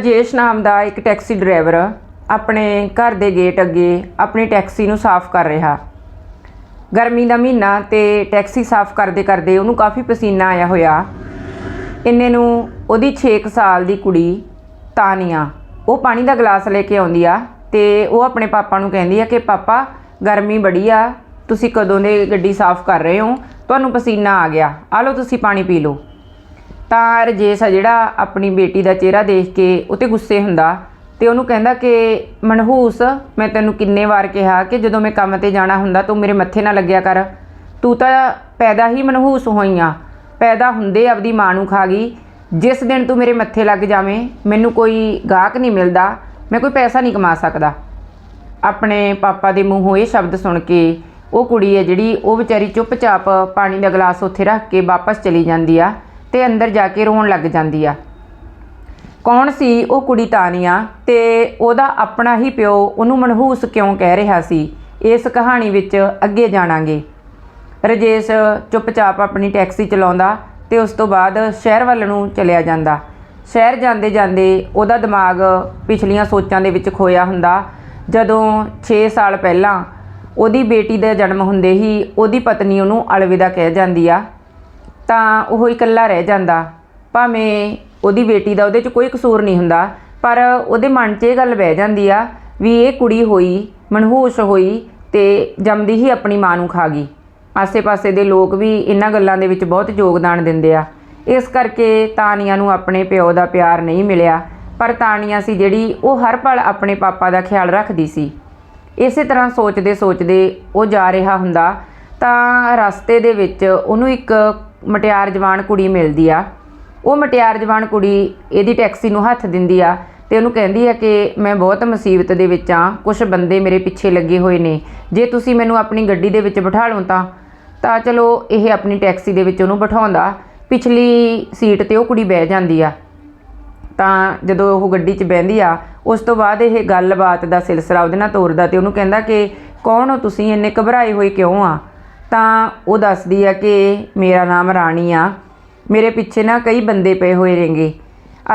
ਜੇਸ਼ ਨਾਮ ਦਾ ਇੱਕ taxi driver ਆਪਣੇ ਘਰ ਦੇ ਗੇਟ ਅੱਗੇ ਆਪਣੀ ਟੈਕਸੀ ਨੂੰ ਸਾਫ਼ ਕਰ ਰਿਹਾ। ਗਰਮੀ ਦਾ ਮਹੀਨਾ ਤੇ ਟੈਕਸੀ ਸਾਫ਼ ਕਰਦੇ ਕਰਦੇ ਉਹਨੂੰ ਕਾਫੀ ਪਸੀਨਾ ਆਇਆ ਹੋਇਆ। ਇੰਨੇ ਨੂੰ ਉਹਦੀ 6 ਸਾਲ ਦੀ ਕੁੜੀ ਤਾਨੀਆ, ਉਹ ਪਾਣੀ ਦਾ ਗਲਾਸ ਲੈ ਕੇ ਆਉਂਦੀ ਆ ਤੇ ਉਹ ਆਪਣੇ ਪਾਪਾ ਨੂੰ ਕਹਿੰਦੀ ਆ ਕਿ, ਪਾਪਾ, ਗਰਮੀ ਬੜੀ ਆ, ਤੁਸੀਂ ਕਦੋਂ ਦੇ ਗੱਡੀ ਸਾਫ਼ ਕਰ ਰਹੇ ਹੋ? ਤੁਹਾਨੂੰ ਪਸੀਨਾ ਆ ਗਿਆ। ਆ ਲਓ, ਤੁਸੀਂ ਪਾਣੀ ਪੀ ਲਓ। ਤਾਂ ਰਜੇਸ਼ ਆ ਜਿਹੜਾ ਆਪਣੀ ਬੇਟੀ ਦਾ ਚਿਹਰਾ ਦੇਖ ਕੇ ਉਹ 'ਤੇ ਗੁੱਸੇ ਹੁੰਦਾ ਤੇ ਉਹਨੂੰ ਕਹਿੰਦਾ ਕਿ, ਮਨਹੂਸ, ਮੈਂ ਤੈਨੂੰ ਕਿੰਨੇ ਵਾਰ ਕਿਹਾ ਕਿ ਜਦੋਂ ਮੈਂ ਕੰਮ ਤੇ ਜਾਣਾ ਹੁੰਦਾ ਤੂੰ ਮੇਰੇ ਮੱਥੇ ਨਾ ਲੱਗਿਆ ਕਰ। ਤੂੰ ਤਾਂ ਪੈਦਾ ਹੀ ਮਨਹੂਸ ਹੋਈ ਆ ਪੈਦਾ ਹੁੰਦੇ ਆਪਦੀ ਮਾਂ ਨੂੰ ਖਾ ਗਈ। ਜਿਸ ਦਿਨ ਤੂੰ ਮੇਰੇ ਮੱਥੇ ਲੱਗ ਜਾਵੇਂ, ਮੈਨੂੰ ਕੋਈ ਗਾਹਕ ਨਹੀਂ ਮਿਲਦਾ। ਮੈਂ ਕੋਈ ਪੈਸਾ ਨਹੀਂ ਕਮਾ ਸਕਦਾ। ਆਪਣੇ ਪਾਪਾ ਦੇ ਮੂੰਹੋਂ ਇਹ ਸ਼ਬਦ ਸੁਣ ਕੇ ਉਹ ਕੁੜੀ ਹੈ ਜਿਹੜੀ ਉਹ ਵਿਚਾਰੀ ਚੁੱਪਚਾਪ ਪਾਣੀ ਦਾ ਗਲਾਸ ਉੱਥੇ ਰੱਖ ਕੇ ਵਾਪਸ ਚਲੀ ਜਾਂਦੀ ਆ। ਤੇ ਅੰਦਰ ਜਾ ਕੇ ਰੋਣ ਲੱਗ ਜਾਂਦੀ ਆ। ਕੌਣ ਸੀ ਉਹ ਕੁੜੀ ਤਾਨੀਆ ਤੇ ਉਹਦਾ ਆਪਣਾ ਹੀ ਪਿਓ ਉਹਨੂੰ ਮਨਹੂਸ ਕਿਉਂ ਕਹਿ ਰਿਹਾ ਸੀ? ਇਸ ਕਹਾਣੀ ਵਿੱਚ ਅੱਗੇ ਜਾਣਾਂਗੇ। ਰਜੇਸ਼ ਚੁੱਪਚਾਪ ਆਪਣੀ ਟੈਕਸੀ ਚਲਾਉਂਦਾ ਤੇ ਉਸ ਤੋਂ ਬਾਅਦ ਸ਼ਹਿਰ ਵੱਲ ਨੂੰ ਚਲਿਆ ਜਾਂਦਾ। ਸ਼ਹਿਰ ਜਾਂਦੇ ਜਾਂਦੇ ਉਹਦਾ ਦਿਮਾਗ ਪਿਛਲੀਆਂ ਸੋਚਾਂ ਦੇ ਵਿੱਚ ਖੋਇਆ ਹੁੰਦਾ। ਜਦੋਂ 6 ਸਾਲ ਪਹਿਲਾਂ ਉਹਦੀ ਬੇਟੀ ਦਾ ਜਨਮ ਹੁੰਦੇ ਹੀ ਉਹਦੀ ਪਤਨੀ ਉਹਨੂੰ ਅਲਵਿਦਾ ਕਹਿ ਜਾਂਦੀ ਆ। ਤਾਂ ਉਹ ਇਕੱਲਾ ਰਹਿ ਜਾਂਦਾ। ਭਾਵੇਂ ਉਹਦੀ ਬੇਟੀ ਦਾ ਉਹਦੇ 'ਚ ਕੋਈ ਕਸੂਰ ਨਹੀਂ ਹੁੰਦਾ, ਪਰ ਉਹਦੇ ਮਨ 'ਚ ਇਹ ਗੱਲ ਬਹਿ ਜਾਂਦੀ ਆ ਵੀ ਇਹ ਕੁੜੀ ਹੋਈ, ਮਨਹੂਸ ਹੋਈ ਤੇ ਜੰਮਦੀ ਹੀ ਆਪਣੀ ਮਾਂ ਨੂੰ ਖਾ ਗਈ। ਆਸੇ-ਪਾਸੇ ਦੇ ਲੋਕ ਵੀ ਇਹਨਾਂ ਗੱਲਾਂ ਦੇ ਵਿੱਚ ਬਹੁਤ ਯੋਗਦਾਨ ਦਿੰਦੇ ਆ। ਇਸ ਕਰਕੇ ਤਾਨੀਆਂ ਨੂੰ ਆਪਣੇ ਪਿਓ ਦਾ ਪਿਆਰ ਨਹੀਂ ਮਿਲਿਆ, ਪਰ ਤਾਨੀਆ ਸੀ ਜਿਹੜੀ ਉਹ ਹਰ ਪਲ ਆਪਣੇ ਪਾਪਾ ਦਾ ਖਿਆਲ ਰੱਖਦੀ ਸੀ। ਇਸੇ ਤਰ੍ਹਾਂ ਸੋਚਦੇ ਸੋਚਦੇ ਉਹ ਜਾ ਰਿਹਾ ਹੁੰਦਾ ਤਾਂ ਰਸਤੇ ਦੇ ਵਿੱਚ ਉਹਨੂੰ ਇੱਕ ਮਟਿਆਰ ਜਵਾਨ ਕੁੜੀ ਮਿਲਦੀ ਆ। ਉਹ ਮਟਿਆਰ ਜਵਾਨ ਕੁੜੀ ਇਹਦੀ ਟੈਕਸੀ ਨੂੰ ਹੱਥ ਦਿੰਦੀ ਆ ਤੇ ਉਹਨੂੰ ਕਹਿੰਦੀ ਆ ਕਿ ਮੈਂ ਬਹੁਤ ਮੁਸੀਬਤ ਦੇ ਵਿੱਚ ਆ ਕੁਝ ਬੰਦੇ ਮੇਰੇ ਪਿੱਛੇ ਲੱਗੇ ਹੋਏ ਨੇ। ਜੇ ਤੁਸੀਂ ਮੈਨੂੰ ਆਪਣੀ ਗੱਡੀ ਦੇ ਵਿੱਚ ਬਿਠਾ ਲਓ ਤਾਂ। ਤਾਂ ਚਲੋ, ਇਹ ਆਪਣੀ ਟੈਕਸੀ ਦੇ ਵਿੱਚ ਉਹਨੂੰ ਬਿਠਾਉਂਦਾ। ਪਿਛਲੀ ਸੀਟ ਤੇ ਉਹ ਕੁੜੀ ਬਹਿ ਜਾਂਦੀ ਆ। ਤਾਂ ਜਦੋਂ ਉਹ ਗੱਡੀ 'ਚ ਬਹਿੰਦੀ ਆ, ਉਸ ਤੋਂ ਬਾਅਦ ਇਹ ਗੱਲਬਾਤ ਦਾ ਸਿਲਸਿਲਾ ਉਹਦੇ ਨਾਲ ਤੋਰਦਾ ਤੇ ਉਹਨੂੰ ਕਹਿੰਦਾ ਕਿ ਕੌਣ ਹੋ ਤੁਸੀਂ? ਇੰਨੇ ਘਬਰਾਏ ਹੋਏ ਕਿਉਂ ਆ? ਤਾਂ ਉਹ ਦੱਸਦੀ ਆ ਕਿ ਮੇਰਾ ਨਾਮ ਰਾਣੀ ਆ। ਮੇਰੇ ਪਿੱਛੇ ਨਾ ਕਈ ਬੰਦੇ ਪਏ ਹੋਏ ਨੇਗੇ।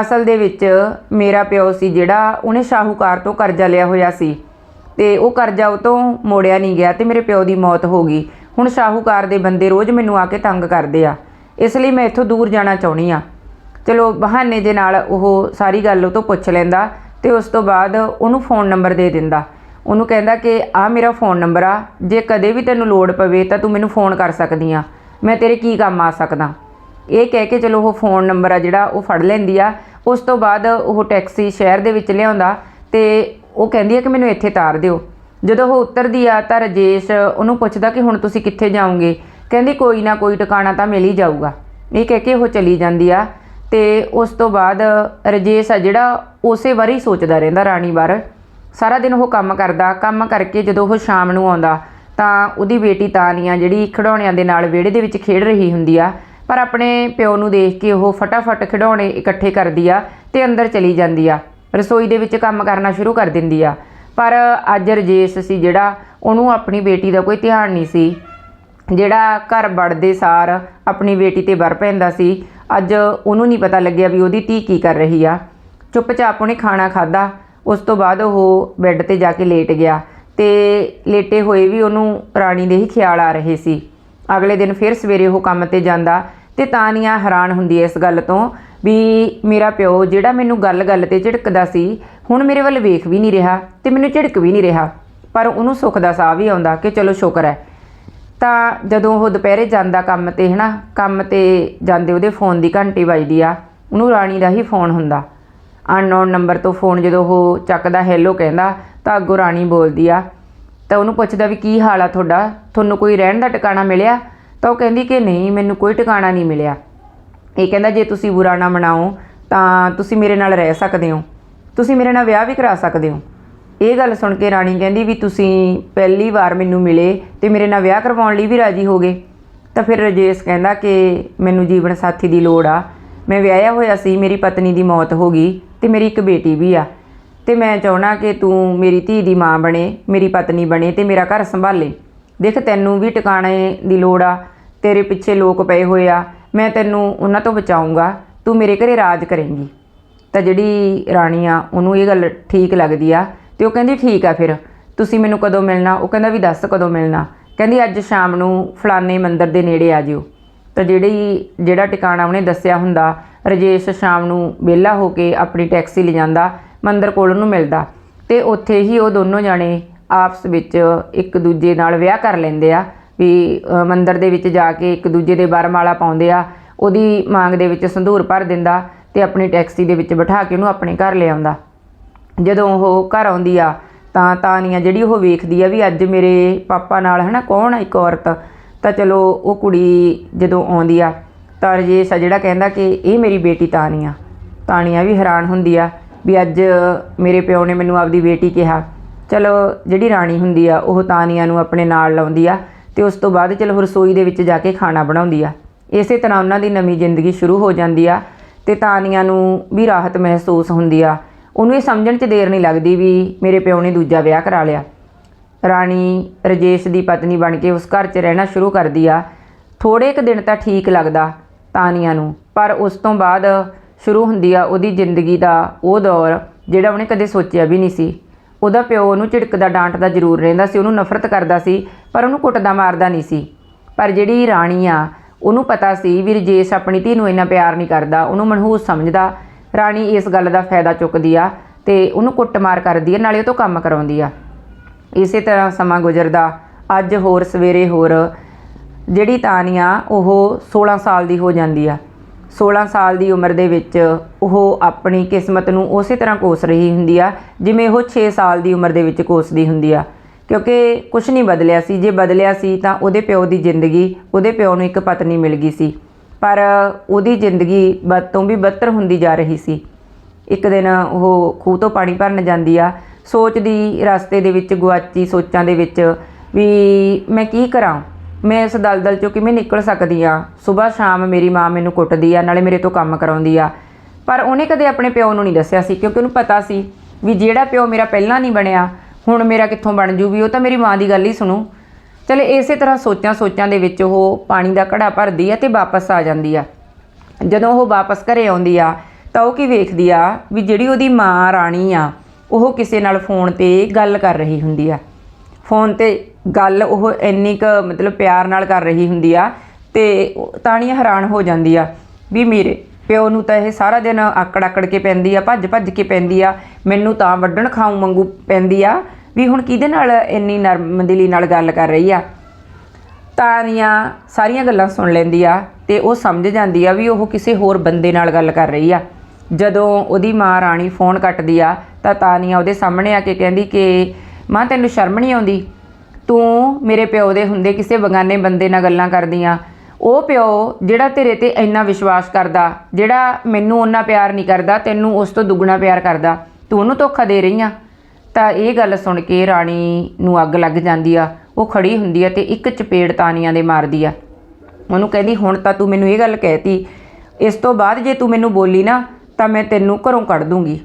ਅਸਲ ਦੇ ਵਿੱਚ ਮੇਰਾ ਪਿਓ ਸੀ ਜਿਹੜਾ ਉਹਨੇ ਸ਼ਾਹੂਕਾਰ ਤੋਂ ਕਰਜ਼ਾ ਲਿਆ ਹੋਇਆ ਸੀ। ਤੇ ਉਹ ਕਰਜ਼ਾ ਉਹ ਤੋਂ ਮੋੜਿਆ ਨਹੀਂ ਗਿਆ ਤੇ ਮੇਰੇ ਪਿਓ ਦੀ ਮੌਤ ਹੋ ਗਈ। ਹੁਣ ਸ਼ਾਹੂਕਾਰ ਦੇ ਬੰਦੇ ਰੋਜ਼ ਮੈਨੂੰ ਆ ਕੇ ਤੰਗ ਕਰਦੇ ਆ। ਇਸ ਲਈ ਮੈਂ ਇੱਥੋਂ ਦੂਰ ਜਾਣਾ ਚਾਹੁੰਦੀ ਆ। ਚਲੋ, ਬਹਾਨੇ ਦੇ ਨਾਲ ਉਹ ਸਾਰੀ ਗੱਲ ਉਹ ਤੋਂ ਪੁੱਛ ਲੈਂਦਾ ਤੇ ਉਸ ਤੋਂ ਬਾਅਦ ਉਹਨੂੰ ਫੋਨ ਨੰਬਰ ਦੇ ਦਿੰਦਾ। ਉਹਨੂੰ ਕਹਿੰਦਾ ਕਿ ਆ ਮੇਰਾ ਫੋਨ ਨੰਬਰ ਆ, ਜੇ ਕਦੇ ਵੀ ਤੈਨੂੰ ਲੋੜ ਪਵੇ ਤਾਂ ਤੂੰ ਮੈਨੂੰ ਫੋਨ ਕਰ ਸਕਦੀ ਆ। ਮੈਂ ਤੇਰੇ ਕੀ ਕੰਮ ਆ ਸਕਦਾ? ਇਹ ਕਹਿ ਕੇ ਚਲੋ ਉਹ ਫੋਨ ਨੰਬਰ ਆ ਜਿਹੜਾ ਉਹ ਫੜ ਲੈਂਦੀ ਆ। ਉਸ ਤੋਂ ਬਾਅਦ ਉਹ ਟੈਕਸੀ ਸ਼ਹਿਰ ਦੇ ਵਿੱਚ ਲਿਆਉਂਦਾ ਤੇ ਉਹ ਕਹਿੰਦੀ ਆ ਕਿ ਮੈਨੂੰ ਇੱਥੇ ਤਾਰ ਦਿਓ। ਜਦੋਂ ਉਹ ਉਤਰਦੀ ਆ ਤਾਂ ਰਜੇਸ਼ ਉਹਨੂੰ ਪੁੱਛਦਾ ਕਿ ਹੁਣ ਤੁਸੀਂ ਕਿੱਥੇ ਜਾਓਗੇ? ਕਹਿੰਦੀ ਕੋਈ ਨਾ, ਕੋਈ ਟਿਕਾਣਾ ਤਾਂ ਮਿਲ ਹੀ ਜਾਊਗਾ। ਇਹ ਕਹਿ ਕੇ ਉਹ ਚਲੀ ਜਾਂਦੀ ਆ ਤੇ ਉਸ ਤੋਂ ਬਾਅਦ ਰਜੇਸ਼ ਆ ਜਿਹੜਾ ਉਸੇ ਵਾਰੀ ਸੋਚਦਾ ਰਹਿੰਦਾ ਰਾਣੀ ਬਾਰੇ। ਸਾਰਾ ਦਿਨ ਉਹ ਕੰਮ ਕਰਦਾ, ਕੰਮ ਕਰਕੇ ਜਦੋਂ ਉਹ ਸ਼ਾਮ ਨੂੰ ਆਉਂਦਾ, ਤਾਂ ਉਹਦੀ ਬੇਟੀ ਤਾਨੀਆ ਜਿਹੜੀ ਖਿਡੌਣਿਆਂ ਦੇ ਨਾਲ ਵਿਹੜੇ ਦੇ ਵਿੱਚ ਖੇਡ ਰਹੀ ਹੁੰਦੀ ਆ, ਪਰ ਆਪਣੇ ਪਿਓ ਨੂੰ ਦੇਖ ਕੇ ਉਹ ਫਟਾਫਟ ਖਿਡੌਣੇ ਇਕੱਠੇ ਕਰਦੀ ਆ ਤੇ ਅੰਦਰ ਚਲੀ ਜਾਂਦੀ ਆ, ਰਸੋਈ ਦੇ ਵਿੱਚ ਕੰਮ ਕਰਨਾ ਸ਼ੁਰੂ ਕਰ ਦਿੰਦੀ ਆ। ਪਰ ਅੱਜ ਰਜੇਸ਼ ਸੀ ਜਿਹੜਾ, ਉਹਨੂੰ ਆਪਣੀ ਬੇਟੀ ਦਾ ਕੋਈ ਧਿਆਨ ਨਹੀਂ ਸੀ। ਜਿਹੜਾ ਘਰ ਵੜਦੇ ਸਾਰ ਆਪਣੀ ਬੇਟੀ ਤੇ ਵਰ ਪੈਂਦਾ ਸੀ, ਅੱਜ ਉਹਨੂੰ ਨਹੀਂ ਪਤਾ ਲੱਗਿਆ ਵੀ ਉਹਦੀ ਧੀ ਕੀ ਕਰ ਰਹੀ ਆ। ਚੁੱਪਚਾਪ ਉਹਨੇ ਖਾਣਾ ਖਾਦਾ ਉਸ ਤੋਂ ਬਾਅਦ ਉਹ ਬੈੱਡ ਤੇ ਜਾ ਕੇ ਲੇਟ ਗਿਆ ਤੇ ਲੇਟੇ ਹੋਏ ਵੀ ਉਹਨੂੰ ਰਾਣੀ ਦੇ ਹੀ ਖਿਆਲ ਆ ਰਹੇ ਸੀ। ਅਗਲੇ ਦਿਨ ਫਿਰ ਸਵੇਰੇ ਉਹ ਕੰਮ ਤੇ ਜਾਂਦਾ ਤੇ ਤਾਨੀਆ ਹੈਰਾਨ ਹੁੰਦੀ ਹੈ ਇਸ ਗੱਲ ਤੋਂ ਵੀ ਮੇਰਾ ਪਿਓ ਜਿਹੜਾ ਮੈਨੂੰ ਗੱਲ-ਗੱਲ ਤੇ ਝਿੜਕਦਾ ਸੀ, ਹੁਣ ਮੇਰੇ ਵੱਲ ਵੇਖ ਵੀ ਨਹੀਂ ਰਿਹਾ ਤੇ ਮੈਨੂੰ ਝਿੜਕ ਵੀ ਨਹੀਂ ਰਿਹਾ। ਪਰ ਉਹਨੂੰ ਸੁੱਖ ਦਾ ਸਾਹ ਵੀ ਆਉਂਦਾ ਕਿ ਚਲੋ ਸ਼ੁਕਰ ਹੈ। ਤਾਂ ਜਦੋਂ ਉਹ ਦੁਪਹਿਰੇ ਜਾਂਦਾ ਕੰਮ ਤੇ, ਹਨਾ, ਕੰਮ ਤੇ ਜਾਂਦੇ ਉਹਦੇ ਫੋਨ ਦੀ ਘੰਟੀ ਵੱਜਦੀ ਆ, ਉਹਨੂੰ ਰਾਣੀ ਦਾ ਹੀ ਫੋਨ ਹੁੰਦਾ। ਅਨਨੋਨ ਨੰਬਰ ਤੋਂ ਫੋਨ ਜਦੋਂ ਉਹ ਚੱਕਦਾ ਹੈਲੋ ਕਹਿੰਦਾ, ਤਾਂ ਅੱਗੋਂ ਰਾਣੀ ਬੋਲਦੀ ਆ, ਤਾਂ ਉਹਨੂੰ ਪੁੱਛਦਾ ਵੀ ਕੀ ਹਾਲ ਆ ਤੁਹਾਡਾ? ਤੁਹਾਨੂੰ ਕੋਈ ਰਹਿਣ ਦਾ ਟਿਕਾਣਾ ਮਿਲਿਆ? ਤਾਂ ਉਹ ਕਹਿੰਦੀ ਕਿ ਨਹੀਂ, ਮੈਨੂੰ ਕੋਈ ਟਿਕਾਣਾ ਨਹੀਂ ਮਿਲਿਆ। ਇਹ ਕਹਿੰਦਾ, ਜੇ ਤੁਸੀਂ ਬੁਰਾ ਨਾ ਮਨਾਓ, ਤਾਂ ਤੁਸੀਂ ਮੇਰੇ ਨਾਲ ਰਹਿ ਸਕਦੇ ਹੋ। ਤੁਸੀਂ ਮੇਰੇ ਨਾਲ ਵਿਆਹ ਵੀ ਕਰਾ ਸਕਦੇ ਹੋ। ਇਹ ਗੱਲ ਸੁਣ ਕੇ ਰਾਣੀ ਕਹਿੰਦੀ ਵੀ ਤੁਸੀਂ ਪਹਿਲੀ ਵਾਰ ਮੈਨੂੰ ਮਿਲੇ ਤੇ ਮੇਰੇ ਨਾਲ ਵਿਆਹ ਕਰਵਾਉਣ ਲਈ ਵੀ ਰਾਜੀ ਹੋਗੇ ਤਾਂ ਫਿਰ ਰਜੇਸ਼ ਕਹਿੰਦਾ ਕਿ ਮੈਨੂੰ ਜੀਵਨ ਸਾਥੀ ਦੀ ਲੋੜ ਆ। ਮੈਂ ਵਿਆਹਿਆ ਹੋਇਆ ਸੀ, ਮੇਰੀ ਪਤਨੀ ਦੀ ਮੌਤ ਹੋ ਗਈ। ਤੇ ਮੇਰੀ ਇੱਕ ਬੇਟੀ ਵੀ ਆ। ਤੇ ਮੈਂ ਚਾਹਣਾ ਕਿ ਤੂੰ ਮੇਰੀ ਧੀ ਦੀ ਮਾਂ ਬਣੇ, ਮੇਰੀ ਪਤਨੀ ਬਣੇ ਤੇ ਮੇਰਾ ਘਰ ਸੰਭਾਲੇ। ਦੇਖ, ਤੈਨੂੰ ਵੀ ਟਿਕਾਣੇ ਦੀ ਲੋੜ ਆ। ਤੇਰੇ ਪਿੱਛੇ ਲੋਕ ਪਏ ਹੋਏ ਆ। ਮੈਂ ਤੈਨੂੰ ਉਹਨਾਂ ਤੋਂ ਬਚਾਉਂਗਾ ਤੂੰ ਮੇਰੇ ਘਰੇ ਰਾਜ ਕਰੇਂਗੀ। ਤਾਂ ਜਿਹੜੀ ਰਾਣੀ ਆ, ਉਹਨੂੰ ਇਹ ਗੱਲ ਠੀਕ ਲੱਗਦੀ ਆ ਤੇ ਉਹ ਕਹਿੰਦੀ, ਠੀਕ ਆ ਫਿਰ। ਤੁਸੀਂ ਮੈਨੂੰ ਕਦੋਂ ਮਿਲਣਾ? ਉਹ ਕਹਿੰਦਾ, ਵੀ ਦੱਸ ਕਦੋਂ ਮਿਲਣਾ? ਕਹਿੰਦੀ, ਅੱਜ ਸ਼ਾਮ ਨੂੰ ਫਲਾਣੇ ਮੰਦਿਰ ਦੇ ਨੇੜੇ ਆ ਜਿਓ। ਤਾਂ ਜਿਹੜੀ, ਜਿਹੜਾ ਟਿਕਾਣਾ ਉਹਨੇ ਦੱਸਿਆ ਹੁੰਦਾ ਰਜੇਸ਼ ਸ਼ਾਮ ਨੂੰ ਵਿਹਲਾ ਹੋ ਕੇ ਆਪਣੀ ਟੈਕਸੀ ਲਿਜਾਂਦਾ, ਮੰਦਰ ਕੋਲ ਉਹਨੂੰ ਮਿਲਦਾ ਤੇ ਉੱਥੇ ਹੀ ਉਹ ਦੋਨੋਂ ਜਾਣੇ ਆਪਸ ਵਿੱਚ ਇੱਕ ਦੂਜੇ ਨਾਲ ਵਿਆਹ ਕਰ ਲੈਂਦੇ ਆ ਵੀ ਮੰਦਰ ਦੇ ਵਿੱਚ ਜਾ ਕੇ ਇੱਕ ਦੂਜੇ ਦੇ ਵਰਮਾਲਾ ਪਾਉਂਦੇ ਆ, ਉਹਦੀ ਮੰਗ ਦੇ ਵਿੱਚ ਸੰਧੂਰ ਭਰ ਦਿੰਦਾ ਤੇ ਆਪਣੀ ਟੈਕਸੀ ਦੇ ਵਿੱਚ ਬਿਠਾ ਕੇ ਉਹਨੂੰ ਆਪਣੇ ਘਰ ਲਿਆਉਂਦਾ ਜਦੋਂ ਉਹ ਘਰ ਆਉਂਦੀ ਆ, ਤਾਂ ਤਾਨੀਆ ਜਿਹੜੀ ਉਹ ਵੇਖਦੀ ਆ ਵੀ ਅੱਜ ਮੇਰੇ ਪਾਪਾ ਨਾਲ ਹਨਾ ਕੌਣ ਆ ਇੱਕ ਔਰਤ, ਤਾਂ ਚਲੋ ਉਹ ਕੁੜੀ ਜਦੋਂ ਆਉਂਦੀ ਆ ਤਾਂ ਰਜੇਸ਼ ਆ ਜਿਹੜਾ ਕਹਿੰਦਾ ਕਿ ਇਹ ਮੇਰੀ ਬੇਟੀ ਤਾਨੀਆ। ਤਾਨੀਆ ਵੀ ਹੈਰਾਨ ਹੁੰਦੀ ਆ ਵੀ ਅੱਜ ਮੇਰੇ ਪਿਓ ਨੇ ਮੈਨੂੰ ਆਪਦੀ ਬੇਟੀ ਕਿਹਾ। ਚਲੋ, ਜਿਹੜੀ ਰਾਣੀ ਹੁੰਦੀ ਆ, ਉਹ ਤਾਨੀਆ ਨੂੰ ਆਪਣੇ ਨਾਲ ਲਾਉਂਦੀ ਆ ਤੇ ਉਸ ਤੋਂ ਬਾਅਦ ਚਲੋ ਰਸੋਈ ਦੇ ਵਿੱਚ ਜਾ ਕੇ ਖਾਣਾ ਬਣਾਉਂਦੀ ਆ। ਇਸੇ ਤਰ੍ਹਾਂ ਉਹਨਾਂ ਦੀ ਨਵੀਂ ਜ਼ਿੰਦਗੀ ਸ਼ੁਰੂ ਹੋ ਜਾਂਦੀ ਆ ਤੇ ਤਾਨੀਆ ਨੂੰ ਵੀ ਰਾਹਤ ਮਹਿਸੂਸ ਹੁੰਦੀ ਆ। ਉਹਨੂੰ ਇਹ ਸਮਝਣ 'ਚ ਦੇਰ ਨਹੀਂ ਲੱਗਦੀ ਵੀ ਮੇਰੇ ਪਿਓ ਨੇ ਦੂਜਾ ਵਿਆਹ ਕਰਾ ਲਿਆ। ਰਾਣੀ ਰਜੇਸ਼ ਦੀ ਪਤਨੀ ਬਣ ਕੇ ਉਸ ਘਰ 'ਚ ਰਹਿਣਾ ਸ਼ੁਰੂ ਕਰਦੀ ਆ। ਥੋੜੇ ਕੁ ਦਿਨ ਤਾਂ ਠੀਕ ਲੱਗਦਾ। ਤਾਨੀਆ ਨੂੰ। ਪਰ ਉਸ ਤੋਂ ਬਾਅਦ ਸ਼ੁਰੂ ਹੁੰਦੀ ਆ ਉਹਦੀ ਜ਼ਿੰਦਗੀ ਦਾ ਉਹ ਦੌਰ, ਜਿਹੜਾ ਉਹਨੇ ਕਦੇ ਸੋਚਿਆ ਵੀ ਨਹੀਂ ਸੀ। ਉਹਦਾ ਪਿਓ ਉਹਨੂੰ ਝਿੜਕਦਾ ਡਾਂਟਦਾ ਜ਼ਰੂਰ ਰਹਿੰਦਾ ਸੀ, ਉਹਨੂੰ ਨਫ਼ਰਤ ਕਰਦਾ ਸੀ, ਪਰ ਉਹਨੂੰ ਕੁੱਟਦਾ ਮਾਰਦਾ ਨਹੀਂ ਸੀ। ਪਰ ਜਿਹੜੀ ਰਾਣੀ ਆ, ਉਹਨੂੰ ਪਤਾ ਸੀ ਵੀ ਰਜੇਸ਼ ਆਪਣੀ ਧੀ ਨੂੰ ਇੰਨਾ ਪਿਆਰ ਨਹੀਂ ਕਰਦਾ, ਉਹਨੂੰ ਮਨਹੂਸ ਸਮਝਦਾ। ਰਾਣੀ ਇਸ ਗੱਲ ਦਾ ਫਾਇਦਾ ਚੁੱਕਦੀ ਆ ਤੇ ਉਹਨੂੰ ਕੁੱਟਮਾਰ ਕਰਦੀ ਆ, ਨਾਲੇ ਉਹ ਤੋਂ ਕੰਮ ਕਰਾਉਂਦੀ ਆ। ਇਸੇ ਤਰ੍ਹਾਂ ਸਮਾਂ ਗੁਜ਼ਰਦਾ, ਅੱਜ ਹੋਰ ਸਵੇਰੇ ਹੋਰ ਜਿਹੜੀ ਤਾਨੀਆ ਉਹ 16 ਸਾਲ ਦੀ ਹੋ ਜਾਂਦੀ ਆ। 16 ਸਾਲ ਦੀ ਉਮਰ ਦੇ ਵਿੱਚ ਉਹ ਆਪਣੀ ਕਿਸਮਤ ਨੂੰ ਉਸੇ ਤਰ੍ਹਾਂ ਕੋਸ ਰਹੀ ਹੁੰਦੀ ਆ, ਜਿਵੇਂ ਉਹ 6 ਸਾਲ ਦੀ ਉਮਰ ਦੇ ਵਿੱਚ ਕੋਸਦੀ ਹੁੰਦੀ ਆ। ਕਿਉਂਕਿ ਕੁਝ ਨਹੀਂ ਬਦਲਿਆ ਸੀ। ਜੇ ਬਦਲਿਆ ਸੀ ਤਾਂ ਉਹਦੇ ਪਿਓ ਦੀ ਜ਼ਿੰਦਗੀ, ਉਹਦੇ ਪਿਓ ਨੂੰ ਇੱਕ ਪਤਨੀ ਮਿਲ ਗਈ ਸੀ। ਪਰ ਉਹਦੀ ਜ਼ਿੰਦਗੀ ਬਦ, ਤੋਂ ਵੀ ਬਦਤਰ ਹੁੰਦੀ ਜਾ ਰਹੀ ਸੀ। ਇੱਕ ਦਿਨ ਉਹ ਖੂਹ ਤੋਂ ਪਾਣੀ ਭਰਨ ਜਾਂਦੀ ਆ। ਸੋਚਦੀ ਰਸਤੇ ਦੇ ਵਿੱਚ, ਗੁਆਚੀ ਸੋਚਾਂ ਦੇ ਵਿੱਚ ਵੀ ਮੈਂ ਕੀ ਕਰਾਂ? ਮੈਂ ਇਸ ਦਲਦਲ ਚੋਂ ਕਿਵੇਂ ਨਿਕਲ ਸਕਦੀ ਆ ਸਵੇਰ ਸ਼ਾਮ ਮੇਰੀ ਮਾਂ ਮੈਨੂੰ ਕੁੱਟਦੀ ਆ, ਨਾਲੇ ਮੇਰੇ ਤੋਂ ਕੰਮ ਕਰਾਉਂਦੀ ਆ। ਪਰ ਉਹਨੇ ਕਦੇ ਆਪਣੇ ਪਿਓ ਨੂੰ ਨਹੀਂ ਦੱਸਿਆ ਸੀ, ਕਿਉਂਕਿ ਉਹਨੂੰ ਪਤਾ ਸੀ ਵੀ ਜਿਹੜਾ ਪਿਓ ਮੇਰਾ ਪਹਿਲਾਂ ਨਹੀਂ ਬਣਿਆ, ਹੁਣ ਮੇਰਾ ਕਿੱਥੋਂ ਬਣ ਜੂ ਵੀ ਉਹ ਤਾਂ ਮੇਰੀ ਮਾਂ ਦੀ ਗੱਲ ਹੀ ਸੁਣੂ। ਚਲੇ ਇਸੇ ਤਰ੍ਹਾਂ ਸੋਚਾਂ ਸੋਚਾਂ ਦੇ ਵਿੱਚ ਉਹ ਪਾਣੀ ਦਾ ਘੜਾ ਭਰਦੀ ਆ ਤੇ ਵਾਪਸ ਆ ਜਾਂਦੀ ਆ। ਜਦੋਂ ਉਹ ਵਾਪਸ ਘਰੇ ਆਉਂਦੀ ਆ, ਤਾਂ ਉਹ ਕੀ ਵੇਖਦੀ ਆ ਵੀ ਜਿਹੜੀ ਉਹਦੀ ਮਾਂ ਰਾਣੀ ਆ, ਉਹ ਕਿਸੇ ਨਾਲ ਫੋਨ ਤੇ ਗੱਲ ਕਰ ਰਹੀ ਹੁੰਦੀ ਆ। ਫੋਨ ਤੇ ਗੱਲ ਉਹ ਇੰਨੀ ਕੁ ਮਤਲਬ ਪਿਆਰ ਨਾਲ ਕਰ ਰਹੀ ਹੁੰਦੀ ਆ ਤੇ ਉਹ- ਹੈਰਾਨ ਹੋ ਜਾਂਦੀ ਆ ਵੀ ਮੇਰੇ ਪਿਓ ਨੂੰ ਤਾਂ ਇਹ ਸਾਰਾ ਦਿਨ ਆਕੜ ਆਕੜ ਕੇ ਪੈਂਦੀ ਆ, ਭੱਜ ਭੱਜ ਕੇ ਪੈਂਦੀ ਆ, ਮੈਨੂੰ ਤਾਂ ਵੱਢਣ ਖਾਉ ਮੰਗੂ ਪੈਂਦੀ ਆ ਵੀ ਹੁਣ ਕਿਹਦੇ ਨਾਲ ਇੰਨੀ ਨਰਮ ਦਿਲੀ ਨਾਲ ਗੱਲ ਕਰ ਰਹੀ ਆ। ਤਾਨੀਆ ਸਾਰੀਆਂ ਗੱਲਾਂ ਸੁਣ ਲੈਂਦੀ ਆ ਤੇ ਉਹ ਸਮਝ ਜਾਂਦੀ ਆ ਵੀ ਉਹ ਕਿਸੇ ਹੋਰ ਬੰਦੇ ਨਾਲ ਗੱਲ ਕਰ ਰਹੀ ਆ। ਜਦੋਂ ਉਹਦੀ ਮਾਂ ਰਾਣੀ ਫੋਨ ਕੱਟਦੀ ਆ ਤਾਂ ਤਾਨੀਆ ਉਹਦੇ ਸਾਹਮਣੇ ਆ ਕੇ ਕਹਿੰਦੀ ਕਿ ਮਾਂ ਤੈਨੂੰ ਸ਼ਰਮ ਨਹੀਂ ਆਉਂਦੀ? ਤੂੰ ਮੇਰੇ ਪਿਓ ਦੇ ਹੁੰਦੇ ਕਿਸੇ ਬਗਾਨੇ ਬੰਦੇ ਨਾਲ ਗੱਲਾਂ ਕਰਦੀਆਂ ਉਹ ਪਿਓ ਜਿਹੜਾ ਤੇਰੇ ਤੇ ਇੰਨਾ ਵਿਸ਼ਵਾਸ ਕਰਦਾ, ਜਿਹੜਾ ਮੈਨੂੰ ਉਹਨਾਂ ਪਿਆਰ ਨਹੀਂ ਕਰਦਾ, ਤੈਨੂੰ ਉਸ ਤੋਂ ਦੁੱਗਣਾ ਪਿਆਰ ਕਰਦਾ, ਤੂੰ ਉਹਨੂੰ ਧੋਖਾ ਦੇ ਰਹੀ ਆ। ਤਾਂ ਇਹ ਗੱਲ ਸੁਣ ਕੇ ਰਾਣੀ ਨੂੰ ਅੱਗ ਲੱਗ ਜਾਂਦੀ ਆ। ਉਹ ਖੜੀ ਹੁੰਦੀ ਆ ਤੇ ਇੱਕ ਚਪੇੜ ਤਾਨੀਆਂ ਦੇ ਮਾਰਦੀ ਆ। ਉਹਨੂੰ ਕਹਿੰਦੀ, ਹੁਣ ਤਾਂ ਤੂੰ ਮੈਨੂੰ ਇਹ ਗੱਲ ਕਹਿਤੀ, ਇਸ ਤੋਂ ਬਾਅਦ ਜੇ ਤੂੰ ਮੈਨੂੰ ਬੋਲੀ ਨਾ, ਤਾਂ ਮੈਂ ਤੈਨੂੰ ਘਰੋਂ ਕੱਢ ਦੂੰਗੀ।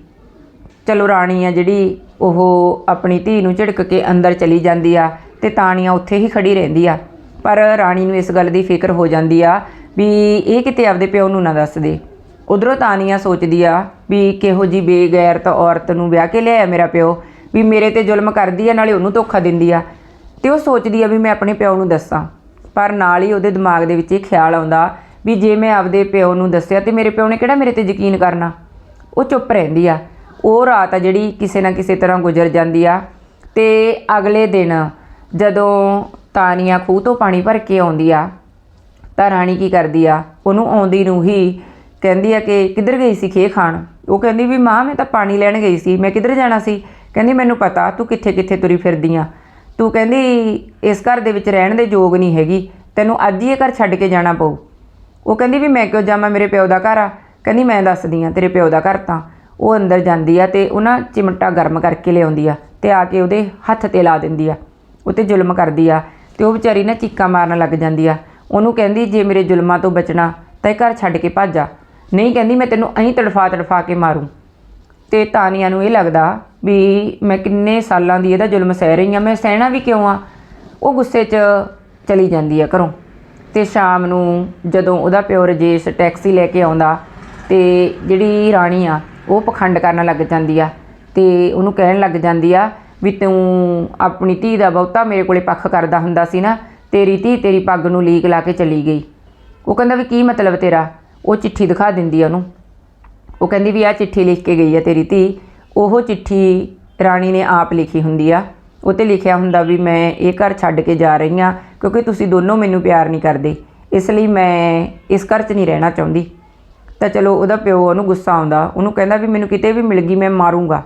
ਚਲੋ ਰਾਣੀ ਆ ਜਿਹੜੀ ਉਹ ਆਪਣੀ ਧੀ ਨੂੰ ਝਿੜਕ ਕੇ ਅੰਦਰ ਚਲੀ ਜਾਂਦੀ ਆ। ਤੇ ਤਾਣੀਆਂ ਉੱਥੇ ਹੀ ਖੜੀ ਰਹਿੰਦੀ ਆ। ਪਰ ਰਾਣੀ ਨੂੰ ਇਸ ਗੱਲ ਦੀ ਫਿਕਰ ਹੋ ਜਾਂਦੀ ਆ ਵੀ ਇਹ ਕਿਤੇ ਆਪਦੇ ਪਿਓ ਨੂੰ ਨਾ ਦੱਸ ਦੇ। ਉਧਰੋਂ ਤਾਨੀਆਂ ਸੋਚਦੀ ਆ ਵੀ ਕਿਹੋ ਜੀ ਬੇਗੈਰਤ ਔਰਤ ਨੂੰ ਵਿਆਹ ਕੇ ਲਿਆਇਆ ਮੇਰਾ ਪਿਓ, ਵੀ ਮੇਰੇ ਤੇ ਜ਼ੁਲਮ ਕਰਦੀ ਆ, ਨਾਲੇ ਉਹਨੂੰ ਧੋਖਾ ਦਿੰਦੀ ਆ। ਤੇ ਉਹ ਸੋਚਦੀ ਆ ਵੀ ਮੈਂ ਆਪਣੇ ਪਿਓ ਨੂੰ ਦੱਸਾਂ। ਪਰ ਨਾਲ ਹੀ ਉਹਦੇ ਦਿਮਾਗ ਦੇ ਵਿੱਚ ਇਹ ਖਿਆਲ ਆਉਂਦਾ ਵੀ ਜੇ ਮੈਂ ਆਪਦੇ ਪਿਓ ਨੂੰ ਦੱਸਿਆ ਤੇ ਮੇਰੇ ਪਿਓ ਨੇ ਕਿਹੜਾ ਮੇਰੇ ਤੇ ਯਕੀਨ ਕਰਨਾ? ਉਹ ਚੁੱਪ ਰਹਿੰਦੀ ਆ। ਉਹ ਰਾਤ ਆ ਜਿਹੜੀ ਕਿਸੇ ਨਾ ਕਿਸੇ ਤਰ੍ਹਾਂ ਗੁਜ਼ਰ ਜਾਂਦੀ ਆ ਤੇ ਅਗਲੇ ਦਿਨ ਜਦੋਂ ਤਾਨੀਆ ਖੂਹ ਤੋਂ ਪਾਣੀ ਭਰ ਕੇ ਆਉਂਦੀ ਆ, ਤਾਂ ਰਾਣੀ ਕੀ ਕਰਦੀ ਆ? ਉਹਨੂੰ ਆਉਂਦੀ ਨੂੰ ਹੀ ਕਹਿੰਦੀ ਆ ਕਿ ਕਿੱਧਰ ਗਈ ਸੀ ਖੇ ਖਾਣ? ਉਹ ਕਹਿੰਦੀ ਵੀ ਮਾਂ, ਮੈਂ ਤਾਂ ਪਾਣੀ ਲੈਣ ਗਈ ਸੀ। ਮੈਂ ਕਿੱਧਰ ਜਾਣਾ ਸੀ? ਕਹਿੰਦੀ, ਮੈਨੂੰ ਪਤਾ, ਤੂੰ ਕਿੱਥੇ ਕਿੱਥੇ ਤੁਰੀ ਫਿਰਦੀ ਆ? ਤੂੰ ਕਹਿੰਦੀ, ਇਸ ਘਰ ਦੇ ਵਿੱਚ ਰਹਿਣ ਦੇ ਯੋਗ ਨਹੀਂ ਹੈਗੀ। ਤੈਨੂੰ ਅੱਜ ਹੀ ਇਹ ਘਰ ਛੱਡ ਕੇ ਜਾਣਾ ਪਊ। ਉਹ ਕਹਿੰਦੀ ਵੀ ਮੈਂ ਕਿਉਂ ਜਾਵਾਂ? ਮੇਰੇ ਪਿਓ ਦਾ ਘਰ ਆ। ਕਹਿੰਦੀ, ਮੈਂ ਦੱਸਦੀ ਆ, ਤੇਰੇ ਪਿਓ ਦਾ ਘਰ ਤਾਂ। ਉਹ ਅੰਦਰ ਜਾਂਦੀ ਆ ਤੇ ਉਹਨਾਂ ਚਿਮਟਾ ਗਰਮ ਕਰਕੇ ਲਿਆਉਂਦੀ ਆ ਤੇ ਆ ਕੇ ਉਹਦੇ ਹੱਥ ਤੇ ਲਾ ਦਿੰਦੀ ਆ। ਉਹ ਤੇ ਜ਼ੁਲਮ ਕਰਦੀ ਆ ਤੇ ਉਹ ਵਿਚਾਰੀ ਨਾ ਚੀਕਾਂ ਮਾਰਨ ਲੱਗ ਜਾਂਦੀ ਆ। ਉਹਨੂੰ ਕਹਿੰਦੀ, ਜੇ ਮੇਰੇ ਜ਼ੁਲਮਾਂ ਤੋਂ ਬਚਣਾ ਤਾਂ ਇਹ ਘਰ ਛੱਡ ਕੇ ਭੱਜ ਜਾ। ਨਹੀਂ ਕਹਿੰਦੀ, ਮੈਂ ਤੈਨੂੰ ਅਹੀਂ ਤੜਫਾ ਤੜਫਾ ਕੇ ਮਾਰੂੰ। ਤੇ ਤਾਨੀਆਂ ਨੂੰ ਇਹ ਲੱਗਦਾ ਵੀ ਮੈਂ ਕਿੰਨੇ ਸਾਲਾਂ ਦੀ ਇਹਦਾ ਜ਼ੁਲਮ ਸਹਿ ਰਹੀ ਆ, ਮੈਂ ਸਹਿਣਾ ਵੀ ਕਿਉਂ ਆ? ਉਹ ਗੁੱਸੇ 'ਚ ਚਲੀ ਜਾਂਦੀ ਆ ਘਰੋਂ। ਤੇ ਸ਼ਾਮ ਨੂੰ ਜਦੋਂ ਉਹਦਾ ਪਿਓ ਰਜੇਸ਼ ਟੈਕਸੀ ਲੈ ਕੇ ਆਉਂਦਾ ਤੇ ਜਿਹੜੀ ਰਾਣੀ ਆ, ਉਹ ਪਖੰਡ ਕਰਨ ਲੱਗ ਜਾਂਦੀ ਆ ਤੇ ਉਹਨੂੰ ਕਹਿਣ ਲੱਗ ਜਾਂਦੀ ਆ ਵੀ ਤੂੰ ਆਪਣੀ ਧੀ ਦਾ ਬਹੁਤਾ ਮੇਰੇ ਕੋਲੇ ਪੱਖ ਕਰਦਾ ਹੁੰਦਾ ਸੀ ਨਾ, ਤੇਰੀ ਧੀ ਤੇਰੀ ਪੱਗ ਨੂੰ ਲੀਕ ਲਾ ਕੇ ਚਲੀ ਗਈ। ਉਹ ਕਹਿੰਦਾ ਵੀ ਕੀ ਮਤਲਬ ਤੇਰਾ? ਉਹ ਚਿੱਠੀ ਦਿਖਾ ਦਿੰਦੀ ਆ ਉਹਨੂੰ। ਉਹ ਕਹਿੰਦੀ ਵੀ ਆ ਚਿੱਠੀ ਲਿਖ ਕੇ ਗਈ ਆ ਤੇਰੀ ਧੀ। ਉਹ ਚਿੱਠੀ ਰਾਣੀ ਨੇ ਆਪ ਲਿਖੀ ਹੁੰਦੀ ਆ। ਉਹ ਤੇ ਲਿਖਿਆ ਹੁੰਦਾ ਵੀ ਮੈਂ ਇਹ ਘਰ ਛੱਡ ਕੇ ਜਾ ਰਹੀ ਆ, ਕਿਉਂਕਿ ਤੁਸੀਂ ਦੋਨੋਂ ਮੈਨੂੰ ਪਿਆਰ ਨਹੀਂ ਕਰਦੇ। ਇਸ ਲਈ ਮੈਂ ਇਸ ਘਰ 'ਚ ਨਹੀਂ ਰਹਿਣਾ ਚਾਹੁੰਦੀ। ਤਾਂ ਚਲੋ ਉਹਦਾ ਪਿਓ ਉਹਨੂੰ ਗੁੱਸਾ ਆਉਂਦਾ। ਉਹਨੂੰ ਕਹਿੰਦਾ ਵੀ ਮੈਨੂੰ ਕਿਤੇ ਵੀ ਮਿਲ ਗਈ, ਮੈਂ ਮਾਰੂੰਗਾ।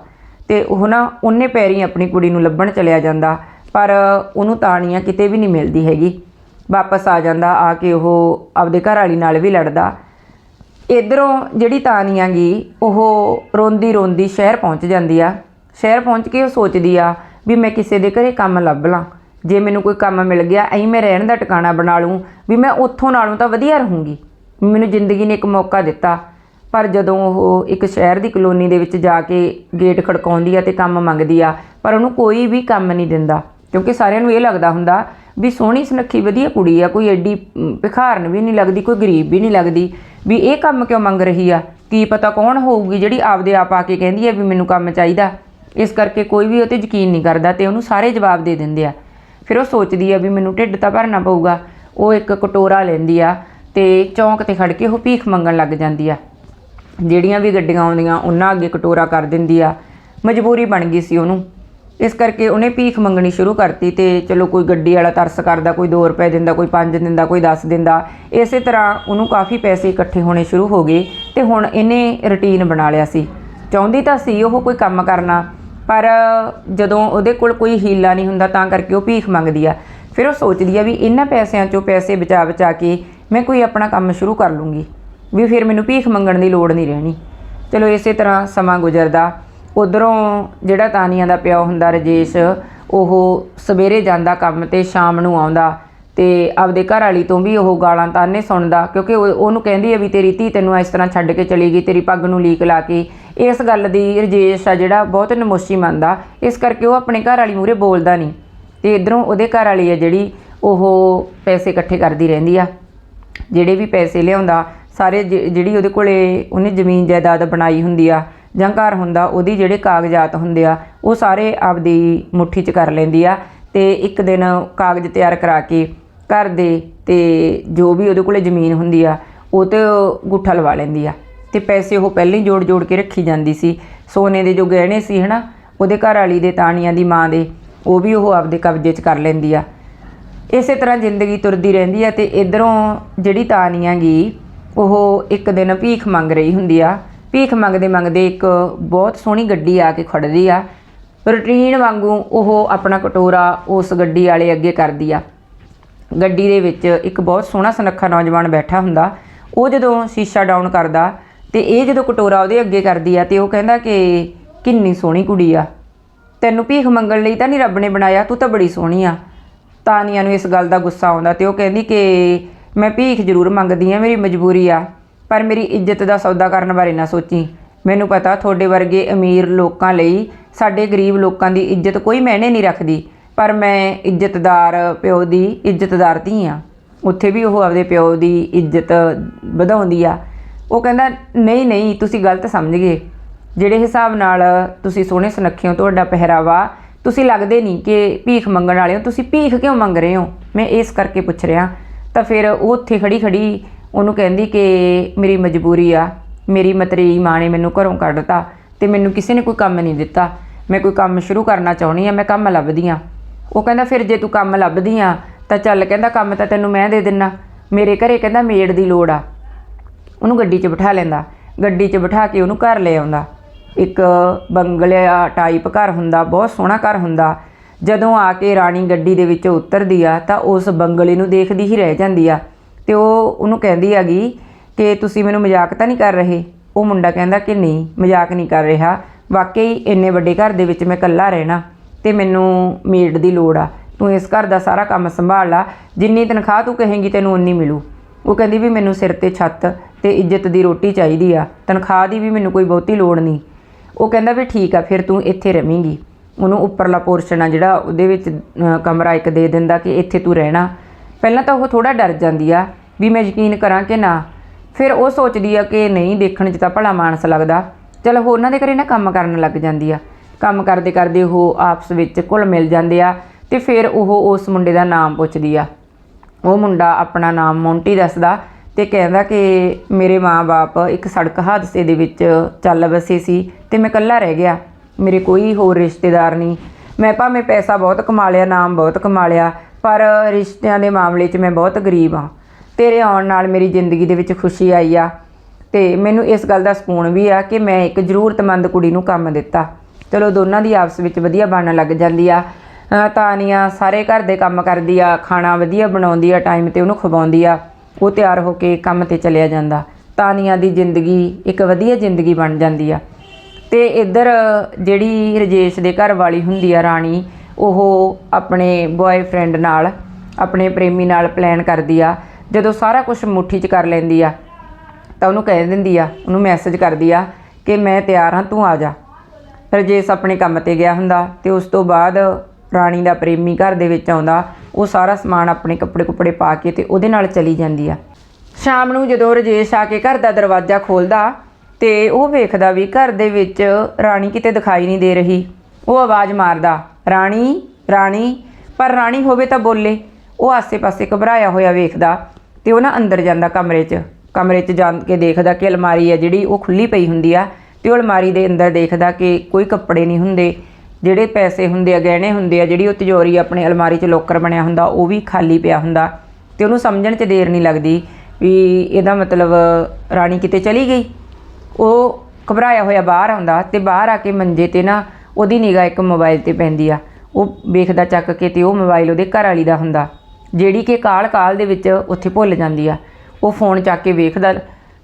ਤੇ ਉਹ ਨਾ ਉਹਨੇ ਪੈਰੀ ਆਪਣੀ ਕੁੜੀ ਨੂੰ ਲੱਭਣ ਚਲਿਆ ਜਾਂਦਾ, ਪਰ ਉਹਨੂੰ ਤਾਣੀਆਂ ਕਿਤੇ ਵੀ ਨਹੀਂ ਮਿਲਦੀ ਹੈਗੀ। ਵਾਪਸ ਆ ਜਾਂਦਾ, ਆ ਕੇ ਉਹ ਆਪਦੇ ਘਰ ਵਾਲੀ ਨਾਲ ਵੀ ਲੜਦਾ। ਇਧਰੋਂ ਜਿਹੜੀ ਤਾਨੀਆਂ ਗੀ, ਉਹ ਰੋਂਦੀ ਰੋਂਦੀ ਸ਼ਹਿਰ ਪਹੁੰਚ ਜਾਂਦੀ ਆ। ਸ਼ਹਿਰ ਪਹੁੰਚ ਕੇ ਉਹ ਸੋਚਦੀ ਆ ਵੀ ਮੈਂ ਕਿਸੇ ਦੇ ਘਰੇ ਕੰਮ ਲੱਭ ਲਾਂ। ਜੇ ਮੈਨੂੰ ਕੋਈ ਕੰਮ ਮਿਲ ਗਿਆ, ਐਂ ਮੈਂ ਰਹਿਣ ਦਾ ਟਿਕਾਣਾ ਬਣਾ ਲੂੰ ਵੀ ਮੈਂ ਉੱਥੋਂ ਨਾਲੋਂ ਤਾਂ ਵਧੀਆ ਰਹੂੰਗੀ। ਮੈਨੂੰ ਜ਼ਿੰਦਗੀ ਨੇ ਇੱਕ ਮੌਕਾ ਦਿੱਤਾ। ਪਰ ਜਦੋਂ ਉਹ ਇੱਕ ਸ਼ਹਿਰ ਦੀ ਕਲੋਨੀ ਦੇ ਵਿੱਚ ਜਾ ਕੇ ਗੇਟ ਖੜਕਾਉਂਦੀ ਆ ਤੇ ਕੰਮ ਮੰਗਦੀ ਆ, ਪਰ ਉਹਨੂੰ ਕੋਈ ਵੀ ਕੰਮ ਨਹੀਂ ਦਿੰਦਾ। ਕਿਉਂਕਿ ਸਾਰਿਆਂ ਨੂੰ ਇਹ ਲੱਗਦਾ ਹੁੰਦਾ ਵੀ ਸੋਹਣੀ, ਸੁਨੱਖੀ, ਵਧੀਆ ਕੁੜੀ ਆ, ਕੋਈ ਐਡੀ ਭਿਖਾਰਨ ਵੀ ਨਹੀਂ ਲੱਗਦੀ, ਕੋਈ ਗਰੀਬ ਵੀ ਨਹੀਂ ਲੱਗਦੀ। ਵੀ ਇਹ ਕੰਮ ਕਿਉਂ ਮੰਗ ਰਹੀ ਆ? ਕੀ ਪਤਾ ਕੌਣ ਹੋਊਗੀ ਜਿਹੜੀ ਆਪਦੇ ਆਪ ਆ ਕੇ ਕਹਿੰਦੀ ਆ ਵੀ ਮੈਨੂੰ ਕੰਮ ਚਾਹੀਦਾ। ਇਸ ਕਰਕੇ ਕੋਈ ਵੀ ਉਹ ਤੇ ਯਕੀਨ ਨਹੀਂ ਕਰਦਾ ਤੇ ਉਹਨੂੰ ਸਾਰੇ ਜਵਾਬ ਦੇ ਦਿੰਦੇ ਆ। ਫਿਰ ਉਹ ਸੋਚਦੀ ਆ ਵੀ ਮੈਨੂੰ ਢਿੱਡ ਤਾਂ ਭਰਨਾ ਪਊਗਾ। ਉਹ ਇੱਕ ਕਟੋਰਾ ਲੈਂਦੀ ਆ ਤੇ ਚੌਂਕ ਤੇ ਖੜ ਕੇ ਉਹ ਭੀਖ ਮੰਗਣ ਲੱਗ ਜਾਂਦੀ ਆ। ਜਿਹੜੀਆਂ ਵੀ ਗੱਡੀਆਂ ਆਉਂਦੀਆਂ, ਉਹਨਾਂ ਅੱਗੇ ਕਟੋਰਾ ਕਰ ਦਿੰਦੀ ਆ। ਮਜਬੂਰੀ ਬਣ ਗਈ ਸੀ ਉਹਨੂੰ। ਇਸ ਕਰਕੇ ਉਹਨੇ ਭੀਖ ਮੰਗਣੀ ਸ਼ੁਰੂ ਕਰਤੀ ਤੇ ਚਲੋ ਕੋਈ ਗੱਡੀ ਵਾਲਾ ਤਰਸ ਕਰਦਾ, ਕੋਈ 2 ਰੁਪਏ ਦਿੰਦਾ, ਕੋਈ 5 ਦਿੰਦਾ, ਕੋਈ 10 ਦਿੰਦਾ। ਇਸੇ ਤਰ੍ਹਾਂ ਉਹਨੂੰ ਕਾਫੀ ਪੈਸੇ ਇਕੱਠੇ ਹੋਣੇ ਸ਼ੁਰੂ ਹੋ ਗਏ ਤੇ ਹੁਣ ਇਹਨੇ ਰੁਟੀਨ ਬਣਾ ਲਿਆ ਸੀ। ਚਾਹੁੰਦੀ ਤਾਂ ਸੀ ਉਹ ਕੋਈ ਕੰਮ ਕਰਨਾ, ਪਰ ਜਦੋਂ ਉਹਦੇ ਕੋਲ ਕੋਈ ਹੀਲਾ ਨਹੀਂ ਹੁੰਦਾ, ਤਾਂ ਕਰਕੇ ਉਹ ਭੀਖ ਮੰਗਦੀ ਆ। ਫਿਰ ਉਹ ਸੋਚਦੀ ਆ ਵੀ ਇਹਨਾਂ ਪੈਸਿਆਂ ਚੋਂ ਪੈਸੇ ਬਚਾ ਬਚਾ ਕੇ ਮੈਂ ਕੋਈ ਆਪਣਾ ਕੰਮ ਸ਼ੁਰੂ ਕਰ ਲੂੰਗੀ। ਵੀ ਫਿਰ ਮੈਨੂੰ ਭੀਖ ਮੰਗਣ ਦੀ ਲੋੜ ਨਹੀਂ ਰਹਿਣੀ। ਚਲੋ ਇਸੇ ਤਰ੍ਹਾਂ ਸਮਾਂ ਗੁਜ਼ਰਦਾ। ਉਧਰੋਂ ਜਿਹੜਾ ਤਾਨੀਆਂ ਦਾ ਪਿਓ ਹੁੰਦਾ ਰਜੇਸ਼, ਉਹ ਸਵੇਰੇ ਜਾਂਦਾ ਕੰਮ ਤੇ, ਸ਼ਾਮ ਨੂੰ ਆਉਂਦਾ ਤੇ ਆਪਦੇ ਘਰ ਵਾਲੀ ਤੋਂ ਵੀ ਉਹ ਗਾਲਾਂ ਤਾਨੇ ਸੁਣਦਾ ਕਿਉਂਕਿ ਉਹ- ਉਹਨੂੰ ਕਹਿੰਦੀ ਹੈ ਵੀ ਤੇਰੀ ਧੀ ਤੈਨੂੰ ਇਸ ਤਰ੍ਹਾਂ ਛੱਡ ਕੇ ਚਲੀ ਗਈ, ਤੇਰੀ ਪੱਗ ਨੂੰ ਲੀਕ ਲਾ ਕੇ। ਇਸ ਗੱਲ ਦੀ ਰਜੇਸ਼ ਆ ਜਿਹੜਾ ਬਹੁਤ ਨਮੋਸ਼ੀ ਮੰਨਦਾ। ਇਸ ਕਰਕੇ ਉਹ ਆਪਣੇ ਘਰ ਵਾਲੀ ਮੂਰੇ ਬੋਲਦਾ ਨਹੀਂ। ਤੇ ਇਧਰੋਂ ਉਹਦੇ ਘਰ ਵਾਲੀ ਆ ਜਿਹੜੀ, ਉਹ ਪੈਸੇ ਇਕੱਠੇ ਕਰਦੀ ਰਹਿੰਦੀ ਆ। ਜਿਹੜੇ ਵੀ ਪੈਸੇ ਲਿਆਉਂਦਾ ਸਾਰੇ ਜਿ- ਜਿਹੜੀ ਉਹਦੇ ਕੋਲੇ ਉਹਨੇ ਜ਼ਮੀਨ ਜਾਇਦਾਦ ਬਣਾਈ ਹੁੰਦੀ ਆ ਜਾਂ ਘਰ ਹੁੰਦਾ, ਉਹਦੀ ਜਿਹੜੇ ਕਾਗਜ਼ਾਤ ਹੁੰਦੇ ਆ, ਉਹ ਸਾਰੇ ਆਪਦੀ ਮੁੱਠੀ 'ਚ ਕਰ ਲੈਂਦੀ ਆ ਤੇ ਇੱਕ ਦਿਨ ਕਾਗਜ਼ ਤਿਆਰ ਕਰਾ ਕੇ ਘਰ ਦੇ ਤੇ ਜੋ ਵੀ ਉਹਦੇ ਕੋਲੇ ਜ਼ਮੀਨ ਹੁੰਦੀ ਆ, ਉਹ ਤੇ ਗੁੱਠਾ ਲਵਾ ਲੈਂਦੀ ਆ ਤੇ ਪੈਸੇ ਉਹ ਪਹਿਲਾਂ ਹੀ ਜੋੜ ਜੋੜ ਕੇ ਰੱਖੀ ਜਾਂਦੀ ਸੀ। ਸੋਨੇ ਦੇ ਜੋ ਗਹਿਣੇ ਸੀ, ਹਨਾ, ਉਹਦੇ ਘਰ ਵਾਲੀ ਦੇ, ਤਾਣੀਆਂ ਦੀ ਮਾਂ ਦੇ, ਉਹ ਵੀ ਉਹ ਆਪਦੇ ਕਬਜ਼ੇ 'ਚ ਕਰ ਲੈਂਦੀ ਆ। ਇਸੇ ਤਰ੍ਹਾਂ ਜ਼ਿੰਦਗੀ ਤੁਰਦੀ ਰਹਿੰਦੀ ਆ ਤੇ ਇਧਰੋਂ ਜਿਹੜੀ ਤਾਨੀਆਂ ਗੀ ਉਹ ਇੱਕ ਦਿਨ ਭੀਖ ਮੰਗ ਰਹੀ ਹੁੰਦੀ ਆ। ਭੀਖ ਮੰਗਦੇ ਮੰਗਦੇ ਇੱਕ ਬਹੁਤ ਸੋਹਣੀ ਗੱਡੀ ਆ ਕੇ ਖੜਦੀ ਆ। ਰੂਟੀਨ ਵਾਂਗੂ ਉਹ ਆਪਣਾ ਕਟੋਰਾ ਉਸ ਗੱਡੀ ਵਾਲੇ ਅੱਗੇ ਕਰਦੀ ਆ। ਗੱਡੀ ਦੇ ਵਿੱਚ ਇੱਕ ਬਹੁਤ ਸੋਹਣਾ ਸੁਨੱਖਾ ਨੌਜਵਾਨ ਬੈਠਾ ਹੁੰਦਾ। ਉਹ ਜਦੋਂ ਸ਼ੀਸ਼ਾ ਡਾਊਨ ਕਰਦਾ ਤੇ ਇਹ ਜਦੋਂ ਕਟੋਰਾ ਉਹਦੇ ਅੱਗੇ ਕਰਦੀ ਆ ਤੇ ਉਹ ਕਹਿੰਦਾ ਕਿ ਕਿੰਨੀ ਸੋਹਣੀ ਕੁੜੀ ਆ। ਤੈਨੂੰ ਭੀਖ ਮੰਗਣ ਲਈ ਤਾਂ ਨਹੀਂ ਰੱਬ ਨੇ ਬਣਾਇਆ, ਤੂੰ ਤਾਂ ਬੜੀ ਸੋਹਣੀ ਆ। ਤਾਨੀਆਂ ਨੂੰ ਇਸ ਗੱਲ ਦਾ ਗੁੱਸਾ ਆਉਂਦਾ ਤੇ ਉਹ ਕਹਿੰਦੀ ਕਿ ਮੈਂ ਭੀਖ ਜ਼ਰੂਰ ਮੰਗਦੀ ਆ ਮੇਰੀ ਮਜਬੂਰੀ ਆ। ਪਰ ਮੇਰੀ ਇੱਜ਼ਤ ਦਾ ਸੌਦਾ ਕਰਨ ਬਾਰੇ ਨਾ ਸੋਚੀ। ਮੈਨੂੰ ਪਤਾ ਤੁਹਾਡੇ ਵਰਗੇ ਅਮੀਰ ਲੋਕਾਂ ਲਈ ਸਾਡੇ ਗਰੀਬ ਲੋਕਾਂ ਦੀ ਇੱਜ਼ਤ ਕੋਈ ਮਾਇਨੇ ਨਹੀਂ ਰੱਖਦੀ। ਪਰ ਮੈਂ ਇੱਜ਼ਤਦਾਰ ਪਿਓ ਦੀ ਇੱਜ਼ਤਦਾਰ ਧੀ ਆ। ਉੱਥੇ ਵੀ ਉਹ ਆਪਦੇ ਪਿਓ ਦੀ ਇੱਜ਼ਤ ਵਧਾਉਂਦੀ ਆ। ਉਹ ਕਹਿੰਦਾ, ਨਹੀਂ ਨਹੀਂ, ਤੁਸੀਂ ਗਲਤ ਸਮਝ ਗਏ। ਜਿਹੜੇ ਹਿਸਾਬ ਨਾਲ ਤੁਸੀਂ ਸੋਹਣੇ ਸੁਨੱਖਿਓ ਤੁਹਾਡਾ ਪਹਿਰਾਵਾ, ਤੁਸੀਂ ਲੱਗਦੇ ਨਹੀਂ ਕਿ ਭੀਖ ਮੰਗਣ ਵਾਲੇ ਹੋ, ਤੁਸੀਂ ਭੀਖ ਕਿਉਂ ਮੰਗ ਰਹੇ ਹੋ? ਮੈਂ ਇਸ ਕਰਕੇ ਪੁੱਛ ਰਿਹਾ। ਤਾਂ ਫਿਰ ਉਹ ਉੱਥੇ ਖੜੀ ਖੜੀ ਉਹਨੂੰ ਕਹਿੰਦੀ ਕਿ ਮੇਰੀ ਮਜਬੂਰੀ ਆ, ਮੇਰੀ ਮਤਰੇਈ ਮਾਂ ਨੇ ਮੈਨੂੰ ਘਰੋਂ ਕੱਢਤਾ ਤੇ ਮੈਨੂੰ ਕਿਸੇ ਨੇ ਕੋਈ ਕੰਮ ਨਹੀਂ ਦਿੱਤਾ। ਮੈਂ ਕੋਈ ਕੰਮ ਸ਼ੁਰੂ ਕਰਨਾ ਚਾਹੁੰਦੀ ਆ, ਮੈਂ ਕੰਮ ਲੱਭਦੀ ਆ। ਉਹ ਕਹਿੰਦਾ, ਫਿਰ ਜੇ ਤੂੰ ਕੰਮ ਲੱਭਦੀ ਆ, ਤਾਂ ਚੱਲ ਕਹਿੰਦਾ, ਕੰਮ ਤਾਂ ਤੈਨੂੰ ਮੈਂ ਦੇ ਦਿੰਨਾ। ਮੇਰੇ ਘਰੇ ਕਹਿੰਦਾ, ਮੇੜ ਦੀ ਲੋੜ ਆ। ਉਹਨੂੰ ਗੱਡੀ 'ਚ ਬਿਠਾ ਲੈਂਦਾ। ਗੱਡੀ 'ਚ ਬਿਠਾ ਕੇ ਉਹਨੂੰ ਘਰ ਲੈ ਆਉਂਦਾ। ਇੱਕ ਬੰਗਲਿਆ ਟਾਈਪ ਘਰ ਹੁੰਦਾ, ਬਹੁਤ ਸੋਹਣਾ ਘਰ ਹੁੰਦਾ। ਜਦੋਂ ਆ ਕੇ ਰਾਣੀ ਗੱਡੀ ਦੇ ਵਿੱਚੋਂ ਉਤਰਦੀ ਆ, ਤਾਂ ਉਸ ਬੰਗਲੇ ਨੂੰ ਦੇਖਦੀ ਹੀ ਰਹਿ ਜਾਂਦੀ ਆ। ਤੇ ਉਹ ਉਹਨੂੰ ਕਹਿੰਦੀ ਹੈਗੀ ਕਿ ਤੁਸੀਂ ਮੈਨੂੰ ਮਜ਼ਾਕ ਤਾਂ ਨਹੀਂ ਕਰ ਰਹੇ? ਉਹ ਮੁੰਡਾ ਕਹਿੰਦਾ ਕਿ ਨਹੀਂ, ਮਜ਼ਾਕ ਨਹੀਂ ਕਰ ਰਿਹਾ। ਵਾਕਈ ਇੰਨੇ ਵੱਡੇ ਘਰ ਦੇ ਵਿੱਚ ਮੈਂ ਇਕੱਲਾ ਰਹਿਣਾ ਤੇ ਮੈਨੂੰ ਮੇਡ ਦੀ ਲੋੜ ਆ। ਤੂੰ ਇਸ ਘਰ ਦਾ ਸਾਰਾ ਕੰਮ ਸੰਭਾਲ ਲਾ। ਜਿੰਨੀ ਤਨਖਾਹ ਤੂੰ ਕਹੇਂਗੀ ਤੈਨੂੰ ਉਨੀ ਮਿਲੂ। ਉਹ ਕਹਿੰਦੀ ਵੀ ਮੈਨੂੰ ਸਿਰ ਤੇ ਛੱਤ ਤੇ ਇੱਜ਼ਤ ਦੀ ਰੋਟੀ ਚਾਹੀਦੀ ਆ। ਤਨਖਾਹ ਦੀ ਵੀ ਮੈਨੂੰ ਕੋਈ ਬਹੁਤੀ ਲੋੜ ਨਹੀਂ। ਉਹ ਕਹਿੰਦਾ ਵੀ ਠੀਕ ਆ, ਫਿਰ ਤੂੰ ਇੱਥੇ ਰਵੇਂਗੀ। ਉਹਨੂੰ ਉੱਪਰਲਾ ਪੋਰਸ਼ਨ ਆ ਜਿਹੜਾ ਉਹਦੇ ਵਿੱਚ ਕਮਰਾ ਇੱਕ ਦੇ ਦਿੰਦਾ ਕਿ ਇੱਥੇ ਤੂੰ ਰਹਿਣਾ। ਪਹਿਲਾਂ ਤਾਂ ਉਹ ਥੋੜਾ ਡਰ ਜਾਂਦੀ ਆ ਵੀ ਮੈਂ ਯਕੀਨ ਕਰਾਂ ਕਿ ਨਾ। ਫਿਰ ਉਹ ਸੋਚਦੀ ਆ ਕਿ ਨਹੀਂ, ਦੇਖਣ 'ਚ ਤਾਂ ਭਲਾ ਮਾਨਸ ਲੱਗਦਾ। ਚਲ ਉਹ ਉਹਨਾਂ ਦੇ ਘਰੇ ਨਾ ਕੰਮ ਕਰਨ ਲੱਗ ਜਾਂਦੀ ਆ। ਕੰਮ ਕਰਦੇ ਕਰਦੇ ਉਹ ਆਪਸ ਵਿੱਚ ਘੁਲ ਮਿਲ ਜਾਂਦੇ ਆ ਤੇ ਫਿਰ ਉਹ ਉਸ ਮੁੰਡੇ ਦਾ ਨਾਮ ਪੁੱਛਦੀ ਆ। ਉਹ ਮੁੰਡਾ ਆਪਣਾ ਨਾਮ ਮੌਂਟੀ ਦੱਸਦਾ ਤੇ ਕਹਿੰਦਾ ਕਿ ਮੇਰੇ ਮਾਂ-ਬਾਪ ਇੱਕ ਸੜਕ ਹਾਦਸੇ ਦੇ ਵਿੱਚ ਚੱਲ ਵਸੇ ਸੀ ਤੇ ਮੈਂ ਇਕੱਲਾ ਰਹਿ ਗਿਆ। ਮੇਰੇ ਕੋਈ ਹੋਰ ਰਿਸ਼ਤੇਦਾਰ ਨਹੀਂ। ਮੈਂ ਭਾਵੇਂ ਪੈਸਾ ਬਹੁਤ ਕਮਾ ਲਿਆ, ਨਾਮ ਬਹੁਤ ਕਮਾ ਲਿਆ, ਪਰ ਰਿਸ਼ਤਿਆਂ ਦੇ ਮਾਮਲੇ 'ਚ ਮੈਂ ਬਹੁਤ ਗਰੀਬ ਹਾਂ। ਤੇਰੇ ਆਉਣ ਨਾਲ ਮੇਰੀ ਜ਼ਿੰਦਗੀ ਦੇ ਵਿੱਚ ਖੁਸ਼ੀ ਆਈ ਆ ਤੇ ਮੈਨੂੰ ਇਸ ਗੱਲ ਦਾ ਸਕੂਨ ਵੀ ਆ ਕਿ ਮੈਂ ਇੱਕ ਜ਼ਰੂਰਤਮੰਦ ਕੁੜੀ ਨੂੰ ਕੰਮ ਦਿੱਤਾ। ਚਲੋ, ਦੋਨਾਂ ਦੀ ਆਪਸ ਵਿੱਚ ਵਧੀਆ ਬਣਨ ਲੱਗ ਜਾਂਦੀ ਆ। ਅਹ ਤਾਨੀਆਂ ਸਾਰੇ ਘਰ ਦੇ ਕੰਮ ਕਰਦੀ ਆ, ਖਾਣਾ ਵਧੀਆ ਬਣਾਉਂਦੀ ਆ, ਟਾਈਮ ਤੇ ਉਹਨੂੰ ਖਵਾਉਂਦੀ ਆ। ਉਹ ਤਿਆਰ ਹੋ ਕੇ ਕੰਮ ਤੇ ਚਲਿਆ ਜਾਂਦਾ। ਤਾਨੀਆਂ ਦੀ ਜ਼ਿੰਦਗੀ ਇੱਕ ਵਧੀਆ ਜ਼ਿੰਦਗੀ ਬਣ ਜਾਂਦੀ ਆ। ਤੇ ਇੱਧਰ ਜਿਹੜੀ ਰਜੇਸ਼ ਦੇ ਘਰ ਵਾਲੀ ਹੁੰਦੀ ਆ ਰਾਣੀ, ਉਹ ਆਪਣੇ ਬॉयਫ੍ਰੈਂਡ ਨਾਲ, ਆਪਣੇ ਪ੍ਰੇਮੀ ਨਾਲ ਪਲਾਨ ਕਰਦੀ ਆ। ਜਦੋਂ ਸਾਰਾ ਕੁਝ ਮੁੱਠੀ 'ਚ ਕਰ ਲੈਂਦੀ ਆ, ਤਾਂ ਉਹਨੂੰ ਕਹਿ ਦਿੰਦੀ ਆ, ਉਹਨੂੰ ਮੈਸੇਜ ਕਰਦੀ ਆ ਕਿ ਮੈਂ ਤਿਆਰ ਹਾਂ, ਤੂੰ ਆ ਜਾ। ਰਜੇਸ਼ ਆਪਣੇ ਕੰਮ ਤੇ ਗਿਆ ਹੁੰਦਾ ਤੇ ਉਸ ਤੋਂ ਬਾਅਦ ਰਾਣੀ ਦਾ ਪ੍ਰੇਮੀ ਘਰ ਦੇ ਵਿੱਚ ਆਉਂਦਾ, ਉਹ ਸਾਰਾ ਸਮਾਨ ਆਪਣੇ ਕੱਪੜੇ ਕੁੱਪੜੇ ਪਾ ਕੇ ਤੇ ਉਹਦੇ ਨਾਲ ਚਲੀ ਜਾਂਦੀ ਆ। ਸ਼ਾਮ ਨੂੰ ਜਦੋਂ ਰਜੇਸ਼ ਆ ਕੇ ਘਰ ਦਾ ਦਰਵਾਜ਼ਾ ਖੋਲਦਾ ਤੇ ਉਹ ਵੇਖਦਾ ਵੀ ਘਰ ਦੇ ਵਿੱਚ ਰਾਣੀ ਕਿਤੇ ਦਿਖਾਈ ਨਹੀਂ ਦੇ ਰਹੀ। ਉਹ ਆਵਾਜ਼ ਮਾਰਦਾ, ਰਾਣੀ ਰਾਣੀ, ਪਰ ਰਾਣੀ ਹੋਵੇ ਤਾਂ ਬੋਲੇ। ਉਹ ਆਸੇ-ਪਾਸੇ ਘਬਰਾਇਆ ਹੋਇਆ ਵੇਖਦਾ ਤੇ ਉਹ ਨਾ ਅੰਦਰ ਜਾਂਦਾ ਕਮਰੇ 'ਚ। ਕਮਰੇ 'ਚ ਜਾ ਕੇ ਦੇਖਦਾ ਕਿ ਅਲਮਾਰੀ ਹੈ ਜਿਹੜੀ, ਉਹ ਖੁੱਲੀ ਪਈ ਹੁੰਦੀ ਆ ਤੇ ਉਹ ਅਲਮਾਰੀ ਦੇ ਅੰਦਰ ਦੇਖਦਾ ਕਿ ਕੋਈ ਕੱਪੜੇ ਨਹੀਂ ਹੁੰਦੇ। ਜਿਹੜੇ ਪੈਸੇ ਹੁੰਦੇ ਆ, ਗਹਿਣੇ ਹੁੰਦੇ ਆ, ਜਿਹੜੀ ਉਹ ਤਿਜੋਰੀ ਆਪਣੇ ਅਲਮਾਰੀ 'ਚ ਲੋਕਰ ਬਣਿਆ ਹੁੰਦਾ, ਉਹ ਵੀ ਖਾਲੀ ਪਿਆ ਹੁੰਦਾ। ਤੇ ਉਹਨੂੰ ਸਮਝਣ 'ਚ ਦੇਰ ਨਹੀਂ ਲੱਗਦੀ ਵੀ ਇਹਦਾ ਮਤਲਬ ਰਾਣੀ ਕਿਤੇ ਚਲੀ ਗਈ। ਉਹ ਘਬਰਾਇਆ ਹੋਇਆ ਬਾਹਰ ਆਉਂਦਾ ਤੇ ਬਾਹਰ ਆ ਕੇ ਮੰਜੇ ਤੇ ਨਾ ਉਹਦੀ ਨਿਗਾਹ ਇੱਕ ਮੋਬਾਈਲ ਤੇ ਪੈਂਦੀ ਆ। ਉਹ ਵੇਖਦਾ ਚੱਕ ਕੇ ਤੇ ਉਹ ਮੋਬਾਈਲ ਉਹਦੇ ਘਰ ਵਾਲੀ ਦਾ ਹੁੰਦਾ। ਜਿਹੜੀ ਕਿ ਕਾਲ ਕਾਲ ਦੇ ਵਿੱਚ ਉੱਥੇ ਭੁੱਲ ਜਾਂਦੀ ਆ। ਉਹ ਫੋਨ ਚੱਕ ਕੇ ਵੇਖਦਾ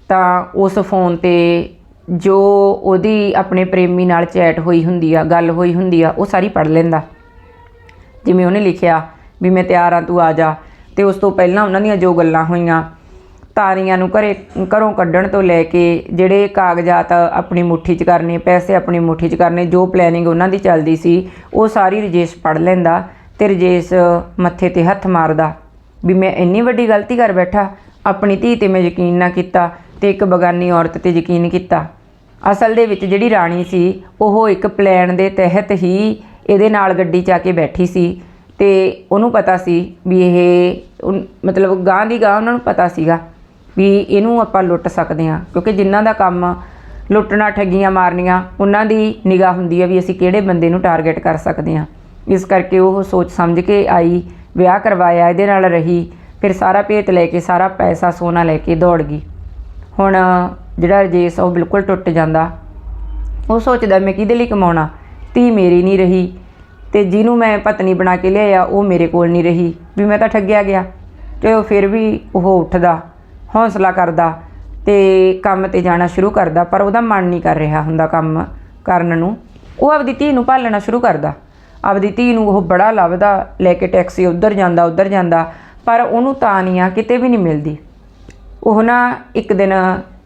ਤਾਂ ਉਸ ਫੋਨ ਤੇ ਜੋ ਉਹਦੀ ਆਪਣੇ ਪ੍ਰੇਮੀ ਨਾਲ ਚੈਟ ਹੋਈ ਹੁੰਦੀ ਆ, ਗੱਲ ਹੋਈ ਹੁੰਦੀ ਆ, ਉਹ ਸਾਰੀ ਪੜ ਲੈਂਦਾ। ਜਿਵੇਂ ਉਹਨੇ ਲਿਖਿਆ ਵੀ ਮੈਂ ਤਿਆਰ ਆ, ਤੂੰ ਆ ਜਾ। ਤੇ ਉਸ ਤੋਂ ਪਹਿਲਾਂ ਉਹਨਾਂ ਦੀਆਂ ਜੋ ਗੱਲਾਂ ਹੋਈਆਂ ਤਾਰੀਆਂ ਨੂੰ ਘਰੇ, ਘਰੋਂ ਕੱਢਣ ਤੋਂ ਲੈ ਕੇ ਜਿਹੜੇ ਕਾਗਜ਼ਾਤ ਆਪਣੀ ਮੁੱਠੀ 'ਚ ਕਰਨੇ, ਪੈਸੇ ਆਪਣੀ ਮੁੱਠੀ 'ਚ ਕਰਨੇ, ਜੋ ਪਲੈਨਿੰਗ ਉਹਨਾਂ ਦੀ ਚੱਲਦੀ ਸੀ, ਉਹ ਸਾਰੀ ਰਜੇਸ਼ ਪੜ ਲੈਂਦਾ ਤੇ ਰਜੇਸ਼ ਮੱਥੇ ਤੇ ਹੱਥ ਮਾਰਦਾ ਵੀ ਮੈਂ ਇੰਨੀ ਵੱਡੀ ਗਲਤੀ ਕਰ ਬੈਠਾ, ਆਪਣੀ ਧੀ ਤੇ ਮੈਂ ਯਕੀਨ ਨਾ ਕੀਤਾ ਤੇ ਇੱਕ ਬਗਾਨੀ ਔਰਤ ਤੇ ਯਕੀਨ ਕੀਤਾ। ਅਸਲ ਦੇ ਵਿੱਚ ਜਿਹੜੀ ਰਾਣੀ ਸੀ, ਉਹ ਇੱਕ ਪਲਾਨ ਦੇ ਤਹਿਤ ਹੀ ਇਹਦੇ ਨਾਲ ਗੱਡੀ 'ਚ ਆ ਕੇ ਬੈਠੀ ਸੀ ਤੇ ਉਹਨੂੰ ਪਤਾ ਸੀ ਵੀ ਇਹ ਮਤਲਬ ਗਾਂ ਦੀ ਗਾਂ ਉਹਨਾਂ ਨੂੰ ਪਤਾ ਸੀਗਾ। ਵੀ ਇਹਨੂੰ ਆਪਾਂ ਲੁੱਟ ਸਕਦੇ ਹਾਂ। ਕਿਉਂਕਿ ਜਿਨ੍ਹਾਂ ਦਾ ਕੰਮ ਲੁੱਟਣਾ, ਠੱਗੀਆਂ ਮਾਰਨੀਆਂ, ਉਹਨਾਂ ਦੀ ਨਿਗਾਹ ਹੁੰਦੀ ਹੈ ਵੀ ਅਸੀਂ ਕਿਹੜੇ ਬੰਦੇ ਨੂੰ ਟਾਰਗੇਟ ਕਰ ਸਕਦੇ ਹਾਂ। ਇਸ ਕਰਕੇ ਉਹ ਸੋਚ ਸਮਝ ਕੇ ਆਈ, ਵਿਆਹ ਕਰਵਾਇਆ, ਇਹਦੇ ਨਾਲ ਰਹੀ, ਫਿਰ ਸਾਰਾ ਭੇਤ ਲੈ ਕੇ, ਸਾਰਾ ਪੈਸਾ ਸੋਨਾ ਲੈ ਕੇ ਦੌੜ ਗਈ। ਹੁਣ ਜਿਹੜਾ ਰਜੇਸ਼ ਆ, ਉਹ ਬਿਲਕੁਲ ਟੁੱਟ ਜਾਂਦਾ। ਉਹ ਸੋਚਦਾ, ਮੈਂ ਕਿਹਦੇ ਲਈ ਕਮਾਉਣਾ? ਧੀ ਮੇਰੀ ਨਹੀਂ ਰਹੀ ਤੇ ਜਿਹਨੂੰ ਮੈਂ ਪਤਨੀ ਬਣਾ ਕੇ ਲਿਆਇਆ, ਉਹ ਮੇਰੇ ਕੋਲ ਨਹੀਂ ਰਹੀ। ਵੀ ਮੈਂ ਤਾਂ ਠੱਗਿਆ ਗਿਆ ਤੇ ਉਹ ਫਿਰ ਵੀ ਉਹ ਉੱਠਦਾ। ਹੌਸਲਾ ਕਰਦਾ ਤੇ ਕੰਮ ਤੇ ਜਾਣਾ ਸ਼ੁਰੂ ਕਰਦਾ, ਪਰ ਉਹਦਾ ਮਨ ਨਹੀਂ ਕਰ ਰਿਹਾ ਹੁੰਦਾ ਕੰਮ ਕਰਨ ਨੂੰ। ਉਹ ਆਪਦੀ ਧੀ ਨੂੰ ਭਾਲਣਾ ਸ਼ੁਰੂ ਕਰਦਾ। ਆਪਦੀ ਧੀ ਨੂੰ ਉਹ ਬੜਾ ਲੱਭਦਾ, ਲੈ ਕੇ ਟੈਕਸੀ ਉੱਧਰ ਜਾਂਦਾ ਉੱਧਰ ਜਾਂਦਾ, ਪਰ ਉਹਨੂੰ ਤਾਨੀਆਂ ਕਿਤੇ ਵੀ ਨਹੀਂ ਮਿਲਦੀ। ਉਹ ਨਾ ਇੱਕ ਦਿਨ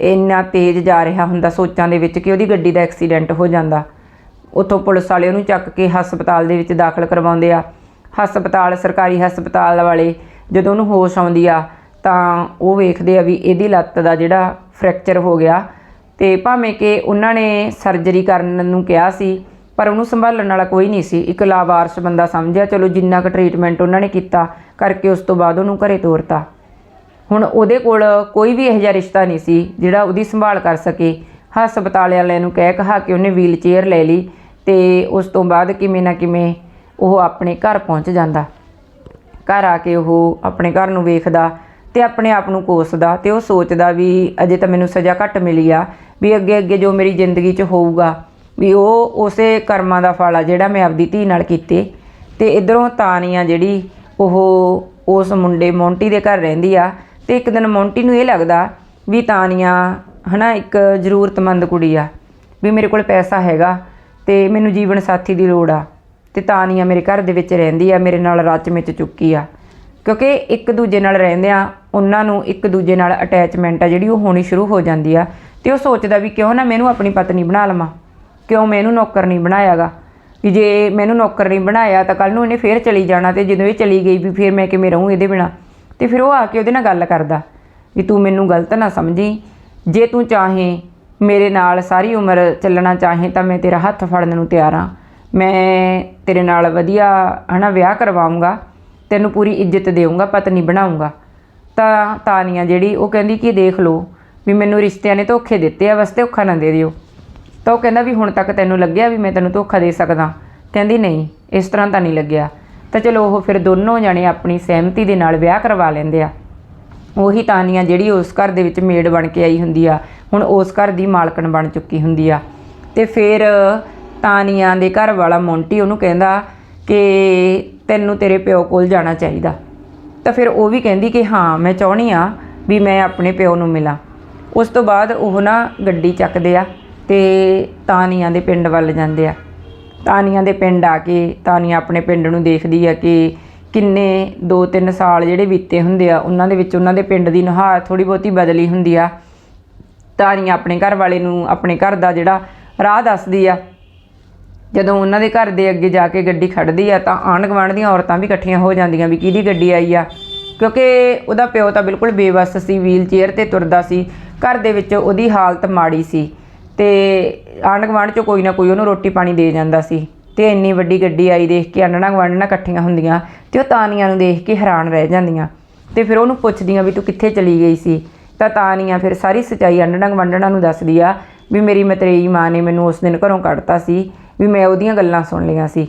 ਇੰਨਾ ਤੇਜ਼ ਜਾ ਰਿਹਾ ਹੁੰਦਾ ਸੋਚਾਂ ਦੇ ਵਿੱਚ ਕਿ ਉਹਦੀ ਗੱਡੀ ਦਾ ਐਕਸੀਡੈਂਟ ਹੋ ਜਾਂਦਾ। ਉੱਥੋਂ ਪੁਲਿਸ ਵਾਲੇ ਉਹਨੂੰ ਚੱਕ ਕੇ ਹਸਪਤਾਲ ਦੇ ਵਿੱਚ ਦਾਖਲ ਕਰਵਾਉਂਦੇ ਆ। ਹਸਪਤਾਲ, ਸਰਕਾਰੀ ਹਸਪਤਾਲ ਵਾਲੇ ਜਦੋਂ ਉਹਨੂੰ ਹੋਸ਼ ਆਉਂਦੀ ਆ ਤਾਂ ਉਹ ਵੇਖਦੇ ਆ ਵੀ ਇਹਦੀ ਲੱਤ ਦਾ ਜਿਹੜਾ ਫ੍ਰੈਕਚਰ ਹੋ ਗਿਆ। ਤੇ ਭਾਵੇਂ ਕਿ ਉਹਨਾਂ ਨੇ ਸਰਜਰੀ ਕਰਨ ਨੂੰ ਕਿਹਾ ਸੀ, ਪਰ ਉਹਨੂੰ ਸੰਭਾਲਣ ਵਾਲਾ ਕੋਈ ਨਹੀਂ ਸੀ। ਇੱਕ ਲਾਵਾਰਸ ਬੰਦਾ ਸਮਝਿਆ, ਚਲੋ ਜਿੰਨਾ ਕੁ ਟ੍ਰੀਟਮੈਂਟ ਉਹਨਾਂ ਨੇ ਕੀਤਾ, ਕਰਕੇ ਉਸ ਤੋਂ ਬਾਅਦ ਉਹਨੂੰ ਘਰੇ ਤੋਰਤਾ। ਹੁਣ ਉਹਦੇ ਕੋਲ ਕੋਈ ਵੀ ਇਹੋ ਜਿਹਾ ਰਿਸ਼ਤਾ ਨਹੀਂ ਸੀ, ਜਿਹੜਾ ਉਹਦੀ ਸੰਭਾਲ ਕਰ ਸਕੇ। ਹਸਪਤਾਲ ਵਾਲਿਆਂ ਨੂੰ ਕਹਿ ਕਹਾ ਕੇ ਉਹਨੇ ਵੀਲ ਚੇਅਰ ਲੈ ਲਈ ਤੇ ਉਸ ਤੋਂ ਬਾਅਦ ਕਿਵੇਂ ਨਾ ਕਿਵੇਂ ਉਹ ਆਪਣੇ ਘਰ ਪਹੁੰਚ ਜਾਂਦਾ। ਘਰ ਆ ਕੇ ਉਹ ਆਪਣੇ ਘਰ ਨੂੰ ਵੇਖਦਾ ਤੇ ਆਪਣੇ ਆਪ ਨੂੰ ਕੋਸਦਾ ਤੇ ਉਹ ਸੋਚਦਾ ਵੀ ਅਜੇ ਤਾਂ ਮੈਨੂੰ ਸਜ਼ਾ ਘੱਟ ਮਿਲੀ ਆ, ਵੀ ਅੱਗੇ ਅੱਗੇ ਜੋ ਮੇਰੀ ਜ਼ਿੰਦਗੀ 'ਚ ਹੋਊਗਾ, ਵੀ ਉਹ ਉਸੇ ਕਰਮਾਂ ਦਾ ਫਲ ਆ ਜਿਹੜਾ ਮੈਂ ਆਪਦੀ ਧੀ ਨਾਲ ਕੀਤੇ। ਤੇ ਇਧਰੋਂ ਤਾਨੀਆਂ ਜਿਹੜੀ ਉਹ ਉਸ ਮੁੰਡੇ ਮੌਂਟੀ ਦੇ ਘਰ ਰਹਿੰਦੀ ਆ, ਤੇ ਇੱਕ ਦਿਨ ਮੌਂਟੀ ਨੂੰ ਇਹ ਲੱਗਦਾ ਵੀ ਤਾਨੀਆਂ ਹਨਾ ਇੱਕ ਜ਼ਰੂਰਤਮੰਦ ਕੁੜੀ ਆ, ਵੀ ਮੇਰੇ ਕੋਲ ਪੈਸਾ ਹੈਗਾ ਤੇ ਮੈਨੂੰ ਜੀਵਨ ਸਾਥੀ ਦੀ ਲੋੜ ਆ। ਤੇ ਤਾਨੀਆਂ ਮੇਰੇ ਘਰ ਦੇ ਵਿੱਚ ਰਹਿੰਦੀ ਆ, ਮੇਰੇ ਨਾਲ ਰਚ ਮਿਚ ਚੁੱਕੀ ਆ। ਕਿਉਂਕਿ ਇੱਕ ਦੂਜੇ ਨਾਲ ਰਹਿੰਦੇ ਆ, ਉਹਨਾਂ ਨੂੰ ਇੱਕ ਦੂਜੇ ਨਾਲ ਅਟੈਚਮੈਂਟ ਆ, ਜਿਹੜੀ ਉਹ ਹੋਣੀ ਸ਼ੁਰੂ ਹੋ ਜਾਂਦੀ ਆ। ਤੇ ਉਹ ਸੋਚਦਾ ਵੀ ਕਿਉਂ ਨਾ ਮੈਨੂੰ ਆਪਣੀ ਪਤਨੀ ਬਣਾ ਲਵਾਂ, ਕਿਉਂ ਮੈਂ ਇਹਨੂੰ ਨੌਕਰ ਨਹੀਂ ਬਣਾਇਆਗਾ। ਵੀ ਜੇ ਮੈਨੂੰ ਨੌਕਰ ਨਹੀਂ ਬਣਾਇਆ ਤਾਂ ਕੱਲ ਨੂੰ ਇਹਨੇ ਫੇਰ ਚਲੀ ਜਾਣਾ ਤੇ ਜਦੋਂ ਇਹ ਚਲੀ ਗਈ ਵੀ ਫਿਰ ਮੈਂ ਕਿਵੇਂ ਰਹੂੰ ਇਹਦੇ ਬਿਨਾ। ਤੇ ਫਿਰ ਉਹ ਆ ਕੇ ਉਹਦੇ ਨਾਲ ਗੱਲ ਕਰਦਾ ਵੀ ਤੂੰ ਮੈਨੂੰ ਗਲਤ ਨਾ ਸਮਝੀ। ਜੇ ਤੂੰ ਚਾਹੇ ਮੇਰੇ ਨਾਲ ਸਾਰੀ ਉਮਰ ਚੱਲਣਾ ਚਾਹੇ ਤਾਂ ਮੈਂ ਤੇਰਾ ਹੱਥ ਫੜਨ ਨੂੰ ਤਿਆਰ ਹਾਂ ਮੈਂ ਤੇਰੇ ਨਾਲ ਵਧੀਆ, ਹਨਾ, ਵਿਆਹ ਕਰਵਾਉਂਗਾ। ਤੈਨੂੰ ਪੂਰੀ ਇੱਜ਼ਤ ਦੇਵਾਂਗਾ ਪਤਨੀ ਬਣਾਉਂਗਾ ਤਾਂ ਤਾਨੀਆਂ ਜਿਹੜੀ, ਉਹ ਕਹਿੰਦੀ ਕਿ ਦੇਖ ਲਓ ਵੀ ਮੈਨੂੰ ਰਿਸ਼ਤਿਆਂ ਨੇ ਧੋਖੇ ਦਿੱਤੇ ਆ, ਬਸ ਧੋਖਾ ਨਾ ਦੇ ਦਿਓ। ਤਾਂ ਉਹ ਕਹਿੰਦਾ ਵੀ ਹੁਣ ਤੱਕ ਤੈਨੂੰ ਲੱਗਿਆ ਵੀ ਮੈਂ ਤੈਨੂੰ ਧੋਖਾ ਦੇ ਸਕਦਾ। ਕਹਿੰਦੀ ਨਹੀਂ, ਇਸ ਤਰ੍ਹਾਂ ਤਾਂ ਨਹੀਂ ਲੱਗਿਆ। ਤਾਂ ਚਲੋ ਉਹ ਫਿਰ ਦੋਨੋਂ ਜਣੇ ਆਪਣੀ ਸਹਿਮਤੀ ਦੇ ਨਾਲ ਵਿਆਹ ਕਰਵਾ ਲੈਂਦੇ ਆ। ਉਹੀ ਤਾਨੀਆਂ ਜਿਹੜੀ ਉਸ ਘਰ ਦੇ ਵਿੱਚ ਮੇਡ ਬਣ ਕੇ ਆਈ ਹੁੰਦੀ ਆ, ਹੁਣ ਉਸ ਘਰ ਦੀ ਮਾਲਕਣ ਬਣ ਚੁੱਕੀ ਹੁੰਦੀ ਆ। ਤੇ ਫਿਰ ਤਾਨੀਆਂ ਦੇ ਘਰ ਵਾਲਾ ਮੋਂਟੀ ਉਹਨੂੰ ਕਹਿੰਦਾ ਕਿ ਤੈਨੂੰ ਤੇਰੇ ਪਿਓ ਕੋਲ ਜਾਣਾ ਚਾਹੀਦਾ। ਤਾਂ ਫਿਰ ਉਹ ਵੀ ਕਹਿੰਦੀ ਕਿ ਹਾਂ, ਮੈਂ ਚਾਹਣੀ ਆ ਵੀ ਮੈਂ ਆਪਣੇ ਪਿਓ ਨੂੰ ਮਿਲਾਂ। ਉਸ ਤੋਂ ਬਾਅਦ ਉਹ ਨਾ ਗੱਡੀ ਚੱਕਦੇ ਆ ਤੇ ਤਾਨੀਆਂ ਦੇ ਪਿੰਡ ਵੱਲ ਜਾਂਦੇ ਆ। ਤਾਨੀਆਂ ਦੇ ਪਿੰਡ ਆ ਕੇ ਤਾਨੀਆਂ ਆਪਣੇ ਪਿੰਡ ਨੂੰ ਦੇਖਦੀ ਆ ਕਿ ਕਿੰਨੇ 2-3 ਸਾਲ ਜਿਹੜੇ ਬੀਤੇ ਹੁੰਦੇ ਆ, ਉਹਨਾਂ ਦੇ ਵਿੱਚ ਉਹਨਾਂ ਦੇ ਪਿੰਡ ਦੀ ਨੁਹਾਰ ਥੋੜੀ ਬਹੁਤੀ ਬਦਲੀ ਹੁੰਦੀ ਆ। ਤਾਨੀਆਂ ਆਪਣੇ ਘਰ ਵਾਲੇ ਨੂੰ ਆਪਣੇ ਘਰ ਦਾ ਜਿਹੜਾ ਰਾਹ ਦੱਸਦੀ ਆ ਜਦੋਂ ਉਹਨਾਂ ਦੇ ਘਰ ਦੇ ਅੱਗੇ ਜਾ ਕੇ ਗੱਡੀ ਖੜਦੀ ਆ ਤਾਂ ਆਂਢ ਗੁਆਂਢ ਦੀਆਂ ਔਰਤਾਂ ਵੀ ਇਕੱਠੀਆਂ ਹੋ ਜਾਂਦੀਆਂ ਵੀ ਕਿਹਦੀ ਗੱਡੀ ਆਈ ਆ। ਕਿਉਂਕਿ ਉਹਦਾ ਪਿਓ ਤਾਂ ਬਿਲਕੁਲ ਬੇਵੱਸ ਸੀ ਵੀਲ ਚੇਅਰ ਤੇ ਤੁਰਦਾ ਸੀ, ਘਰ ਦੇ ਵਿੱਚ ਉਹਦੀ ਹਾਲਤ ਮਾੜੀ ਸੀ ਤੇ ਆਂਢ ਗੁਆਂਢ ਚੋਂ ਕੋਈ ਨਾ ਕੋਈ ਉਹਨੂੰ ਰੋਟੀ ਪਾਣੀ ਦੇ ਜਾਂਦਾ ਸੀ ਤੇ ਇੰਨੀ ਵੱਡੀ ਗੱਡੀ ਆਈ ਦੇਖ ਕੇ ਆਂਢਣਾ ਗੁਆਂਢਣਾ ਇਕੱਠੀਆਂ ਹੁੰਦੀਆਂ ਤੇ ਉਹ ਤਾਨੀਆਂ ਨੂੰ ਦੇਖ ਕੇ ਹੈਰਾਨ ਰਹਿ ਜਾਂਦੀਆਂ ਤੇ ਫਿਰ ਉਹਨੂੰ ਪੁੱਛਦੀਆਂ ਵੀ ਤੂੰ ਕਿੱਥੇ ਚਲੀ ਗਈ ਸੀ? ਤਾਂ ਤਾਨੀਆਂ ਫਿਰ ਸਾਰੀ ਸਚਾਈ ਆਂਢਣਾ ਗੁਆਂਢਣਾ ਨੂੰ ਦੱਸਦੀ ਆ ਵੀ ਮੇਰੀ ਮਤਰੇਈ ਮਾਂ ਨੇ ਮੈਨੂੰ ਉਸ ਦਿਨ ਘਰੋਂ ਕੱਢਤਾ ਸੀ ਵੀ ਮੈਂ ਉਹਦੀਆਂ ਗੱਲਾਂ ਸੁਣ ਲਈਆਂ ਸੀ।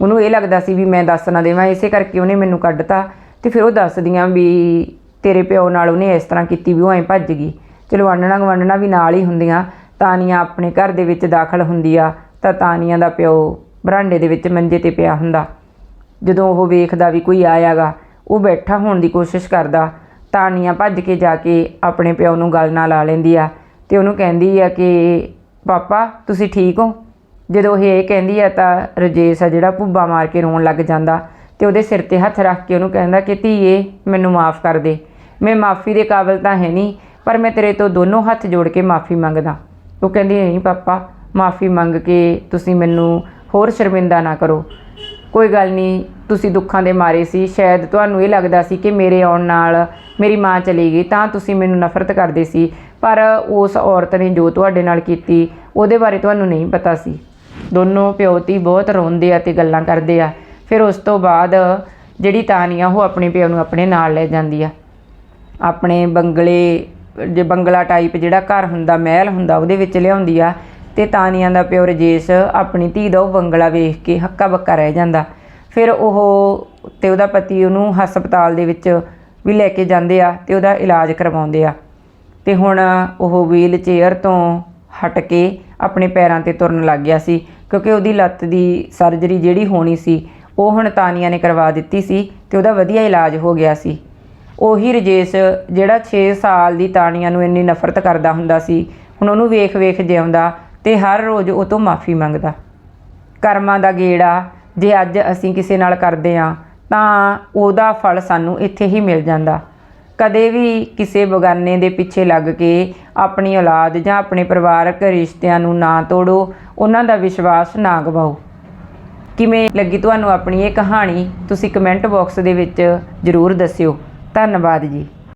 ਉਹਨੂੰ ਇਹ ਲੱਗਦਾ ਸੀ ਵੀ ਮੈਂ ਦੱਸ ਨਾ ਦੇਵਾਂ, ਇਸੇ ਕਰਕੇ ਉਹਨੇ ਮੈਨੂੰ ਕੱਢਤਾ ਤੇ ਫਿਰ ਉਹ ਦੱਸਦੀਆਂ ਵੀ ਤੇਰੇ ਪਿਓ ਨਾਲ ਉਹਨੇ ਇਸ ਤਰ੍ਹਾਂ ਕੀਤੀ ਵੀ ਉਹ ਐਂ ਭੱਜ ਗਈ। ਚਲੋ ਆਂਢਣਾ ਗੁਆਂਢਣਾ ਵੀ ਨਾਲ ਹੀ ਹੁੰਦੀਆਂ, ਤਾਨੀਆਂ ਆਪਣੇ ਘਰ ਦੇ ਵਿੱਚ ਦਾਖਲ ਹੁੰਦੀ ਆ, ਤਾਂ ਤਾਨੀਆਂ ਦਾ ਪਿਓ ਬਰਾਂਡੇ ਦੇ ਵਿੱਚ ਮੰਜੇ ਤੇ ਪਿਆ ਹੁੰਦਾ। ਜਦੋਂ ਉਹ ਵੇਖਦਾ ਵੀ ਕੋਈ ਆਇਆਗਾ, ਉਹ ਬੈਠਾ ਹੋਣ ਦੀ ਕੋਸ਼ਿਸ਼ ਕਰਦਾ, ਤਾਨੀਆਂ ਭੱਜ ਕੇ ਜਾ ਕੇ ਆਪਣੇ ਪਿਓ ਨੂੰ ਗੱਲ ਨਾਲ ਲਾ ਲੈਂਦੀ ਆ ਤੇ ਉਹਨੂੰ ਕਹਿੰਦੀ ਆ ਕਿ, ਪਾਪਾ, ਤੁਸੀਂ ਠੀਕ ਹੋ? ਜਦੋਂ ਇਹ ਇਹ ਕਹਿੰਦੀ ਆ ਤਾਂ ਰਜੇਸ਼ ਆ ਜਿਹੜਾ ਭੁੱਬਾ ਮਾਰ ਕੇ ਰੋਣ ਲੱਗ ਜਾਂਦਾ ਤੇ ਉਹਦੇ ਸਿਰ ਤੇ ਹੱਥ ਰੱਖ ਕੇ ਉਹਨੂੰ ਕਹਿੰਦਾ ਕਿ ਧੀਏ, ਮੈਨੂੰ ਮਾਫ ਕਰ ਦੇ। ਮੈਂ ਮਾਫੀ ਦੇ ਕਾਬਿਲ ਤਾਂ ਹੈ ਨਹੀਂ, ਪਰ ਮੈਂ ਤੇਰੇ ਤੋਂ ਦੋਨੋਂ ਹੱਥ ਜੋੜ ਕੇ ਮਾਫੀ ਮੰਗਦਾ। ਉਹ ਕਹਿੰਦੀ, ਨਹੀਂ ਪਾਪਾ, ਮਾਫੀ ਮੰਗ ਕੇ ਤੁਸੀਂ ਮੈਨੂੰ ਹੋਰ ਸ਼ਰਮਿੰਦਾ ਨਾ ਕਰੋ। ਕੋਈ ਗੱਲ ਨਹੀਂ, ਤੁਸੀਂ ਦੁੱਖਾਂ ਦੇ ਮਾਰੇ ਸੀ, ਸ਼ਾਇਦ ਤੁਹਾਨੂੰ ਇਹ ਲੱਗਦਾ ਸੀ ਕਿ ਮੇਰੇ ਆਉਣ ਨਾਲ ਮੇਰੀ ਮਾਂ ਚਲੀ ਗਈ, ਤਾਂ ਤੁਸੀਂ ਮੈਨੂੰ ਨਫ਼ਰਤ ਕਰਦੇ ਸੀ, ਪਰ ਉਸ ਔਰਤ ਨੇ ਜੋ ਤੁਹਾਡੇ ਨਾਲ ਕੀਤੀ, ਉਹਦੇ ਬਾਰੇ ਤੁਹਾਨੂੰ ਨਹੀਂ ਪਤਾ ਸੀ। ਦੋਨੋਂ ਪਿਓ ਧੀ ਬਹੁਤ ਰੋਂਦੇ ਆ ਤੇ ਗੱਲਾਂ ਕਰਦੇ ਆ। ਫਿਰ ਉਸ ਤੋਂ ਬਾਅਦ ਜਿਹੜੀ ਤਾਨੀਆ ਉਹ ਆਪਣੇ ਪਿਓ ਨੂੰ ਆਪਣੇ ਨਾਲ ਲੈ ਜਾਂਦੀ ਆ। ਆਪਣੇ ਬੰਗਲੇ, ਜੇ ਬੰਗਲਾ ਟਾਈਪ ਜਿਹੜਾ ਘਰ ਹੁੰਦਾ, ਮਹਿਲ ਹੁੰਦਾ, ਉਹਦੇ ਵਿੱਚ ਲਿਆਉਂਦੀ ਆ। ਤੇ ਤਾਨੀਆਂ ਦਾ ਪਿਓ ਰਜੇਸ਼ ਆਪਣੀ ਧੀ ਦਾ ਉਹ ਬੰਗਲਾ ਵੇਖ ਕੇ ਹੱਕਾ ਬੱਕਾ ਰਹਿ ਜਾਂਦਾ। ਫਿਰ ਉਹ ਤੇ ਉਹਦਾ ਪਤੀ ਉਹਨੂੰ ਹਸਪਤਾਲ ਦੇ ਵਿੱਚ ਵੀ ਲੈ ਕੇ ਜਾਂਦੇ ਆ ਤੇ ਉਹਦਾ ਇਲਾਜ ਕਰਵਾਉਂਦੇ ਆ। ਤੇ ਹੁਣ ਉਹ ਵੀਲ ਚੇਅਰ ਤੋਂ ਹਟ ਕੇ ਆਪਣੇ ਪੈਰਾਂ ਤੇ ਤੁਰਨ ਲੱਗ ਗਿਆ ਸੀ। ਕਿਉਂਕਿ ਉਹਦੀ ਲੱਤ ਦੀ ਸਰਜਰੀ ਜਿਹੜੀ ਹੋਣੀ ਸੀ, ਉਹ ਹੁਣ ਤਾਨੀਆ ਨੇ ਕਰਵਾ ਦਿੱਤੀ ਸੀ ਤੇ ਉਹਦਾ ਵਧੀਆ ਇਲਾਜ ਹੋ ਗਿਆ ਸੀ। ਉਹੀ ਰਜੇਸ਼ ਜਿਹੜਾ 6 ਸਾਲ ਦੀ ਤਾਨੀਆਂ ਨੂੰ ਇੰਨੀ ਨਫ਼ਰਤ ਕਰਦਾ ਹੁੰਦਾ ਸੀ, ਹੁਣ ਉਹਨੂੰ ਵੇਖ-ਵੇਖ ਜਿਉਂਦਾ ਤੇ ਹਰ ਰੋਜ਼ ਉਹ ਤੋਂ ਮਾਫੀ ਮੰਗਦਾ। ਕਰਮਾਂ ਦਾ ਗੇੜਾ, ਜੇ ਅੱਜ ਅਸੀਂ ਕਿਸੇ ਨਾਲ ਕਰਦੇ ਆ ਤਾਂ ਉਹਦਾ ਫਲ ਸਾਨੂੰ ਇੱਥੇ ਹੀ ਮਿਲ ਜਾਂਦਾ। ਕਦੇ ਵੀ ਕਿਸੇ ਬਗਾਨੇ ਦੇ ਪਿੱਛੇ ਲੱਗ ਕੇ ਆਪਣੀ ਔਲਾਦ ਜਾਂ ਆਪਣੇ ਪਰਿਵਾਰਕ ਰਿਸ਼ਤਿਆਂ ਨੂੰ ਨਾ ਤੋੜੋ ਉਹਨਾਂ ਦਾ ਵਿਸ਼ਵਾਸ ਨਾ ਗਵਾਓ ਕਿਵੇਂ ਲੱਗੀ ਤੁਹਾਨੂੰ ਆਪਣੀ ਇਹ ਕਹਾਣੀ? ਤੁਸੀਂ ਕਮੈਂਟ ਬਾਕਸ ਦੇ ਵਿੱਚ ਜ਼ਰੂਰ ਦੱਸਿਓ। ਧੰਨਵਾਦ ਜੀ।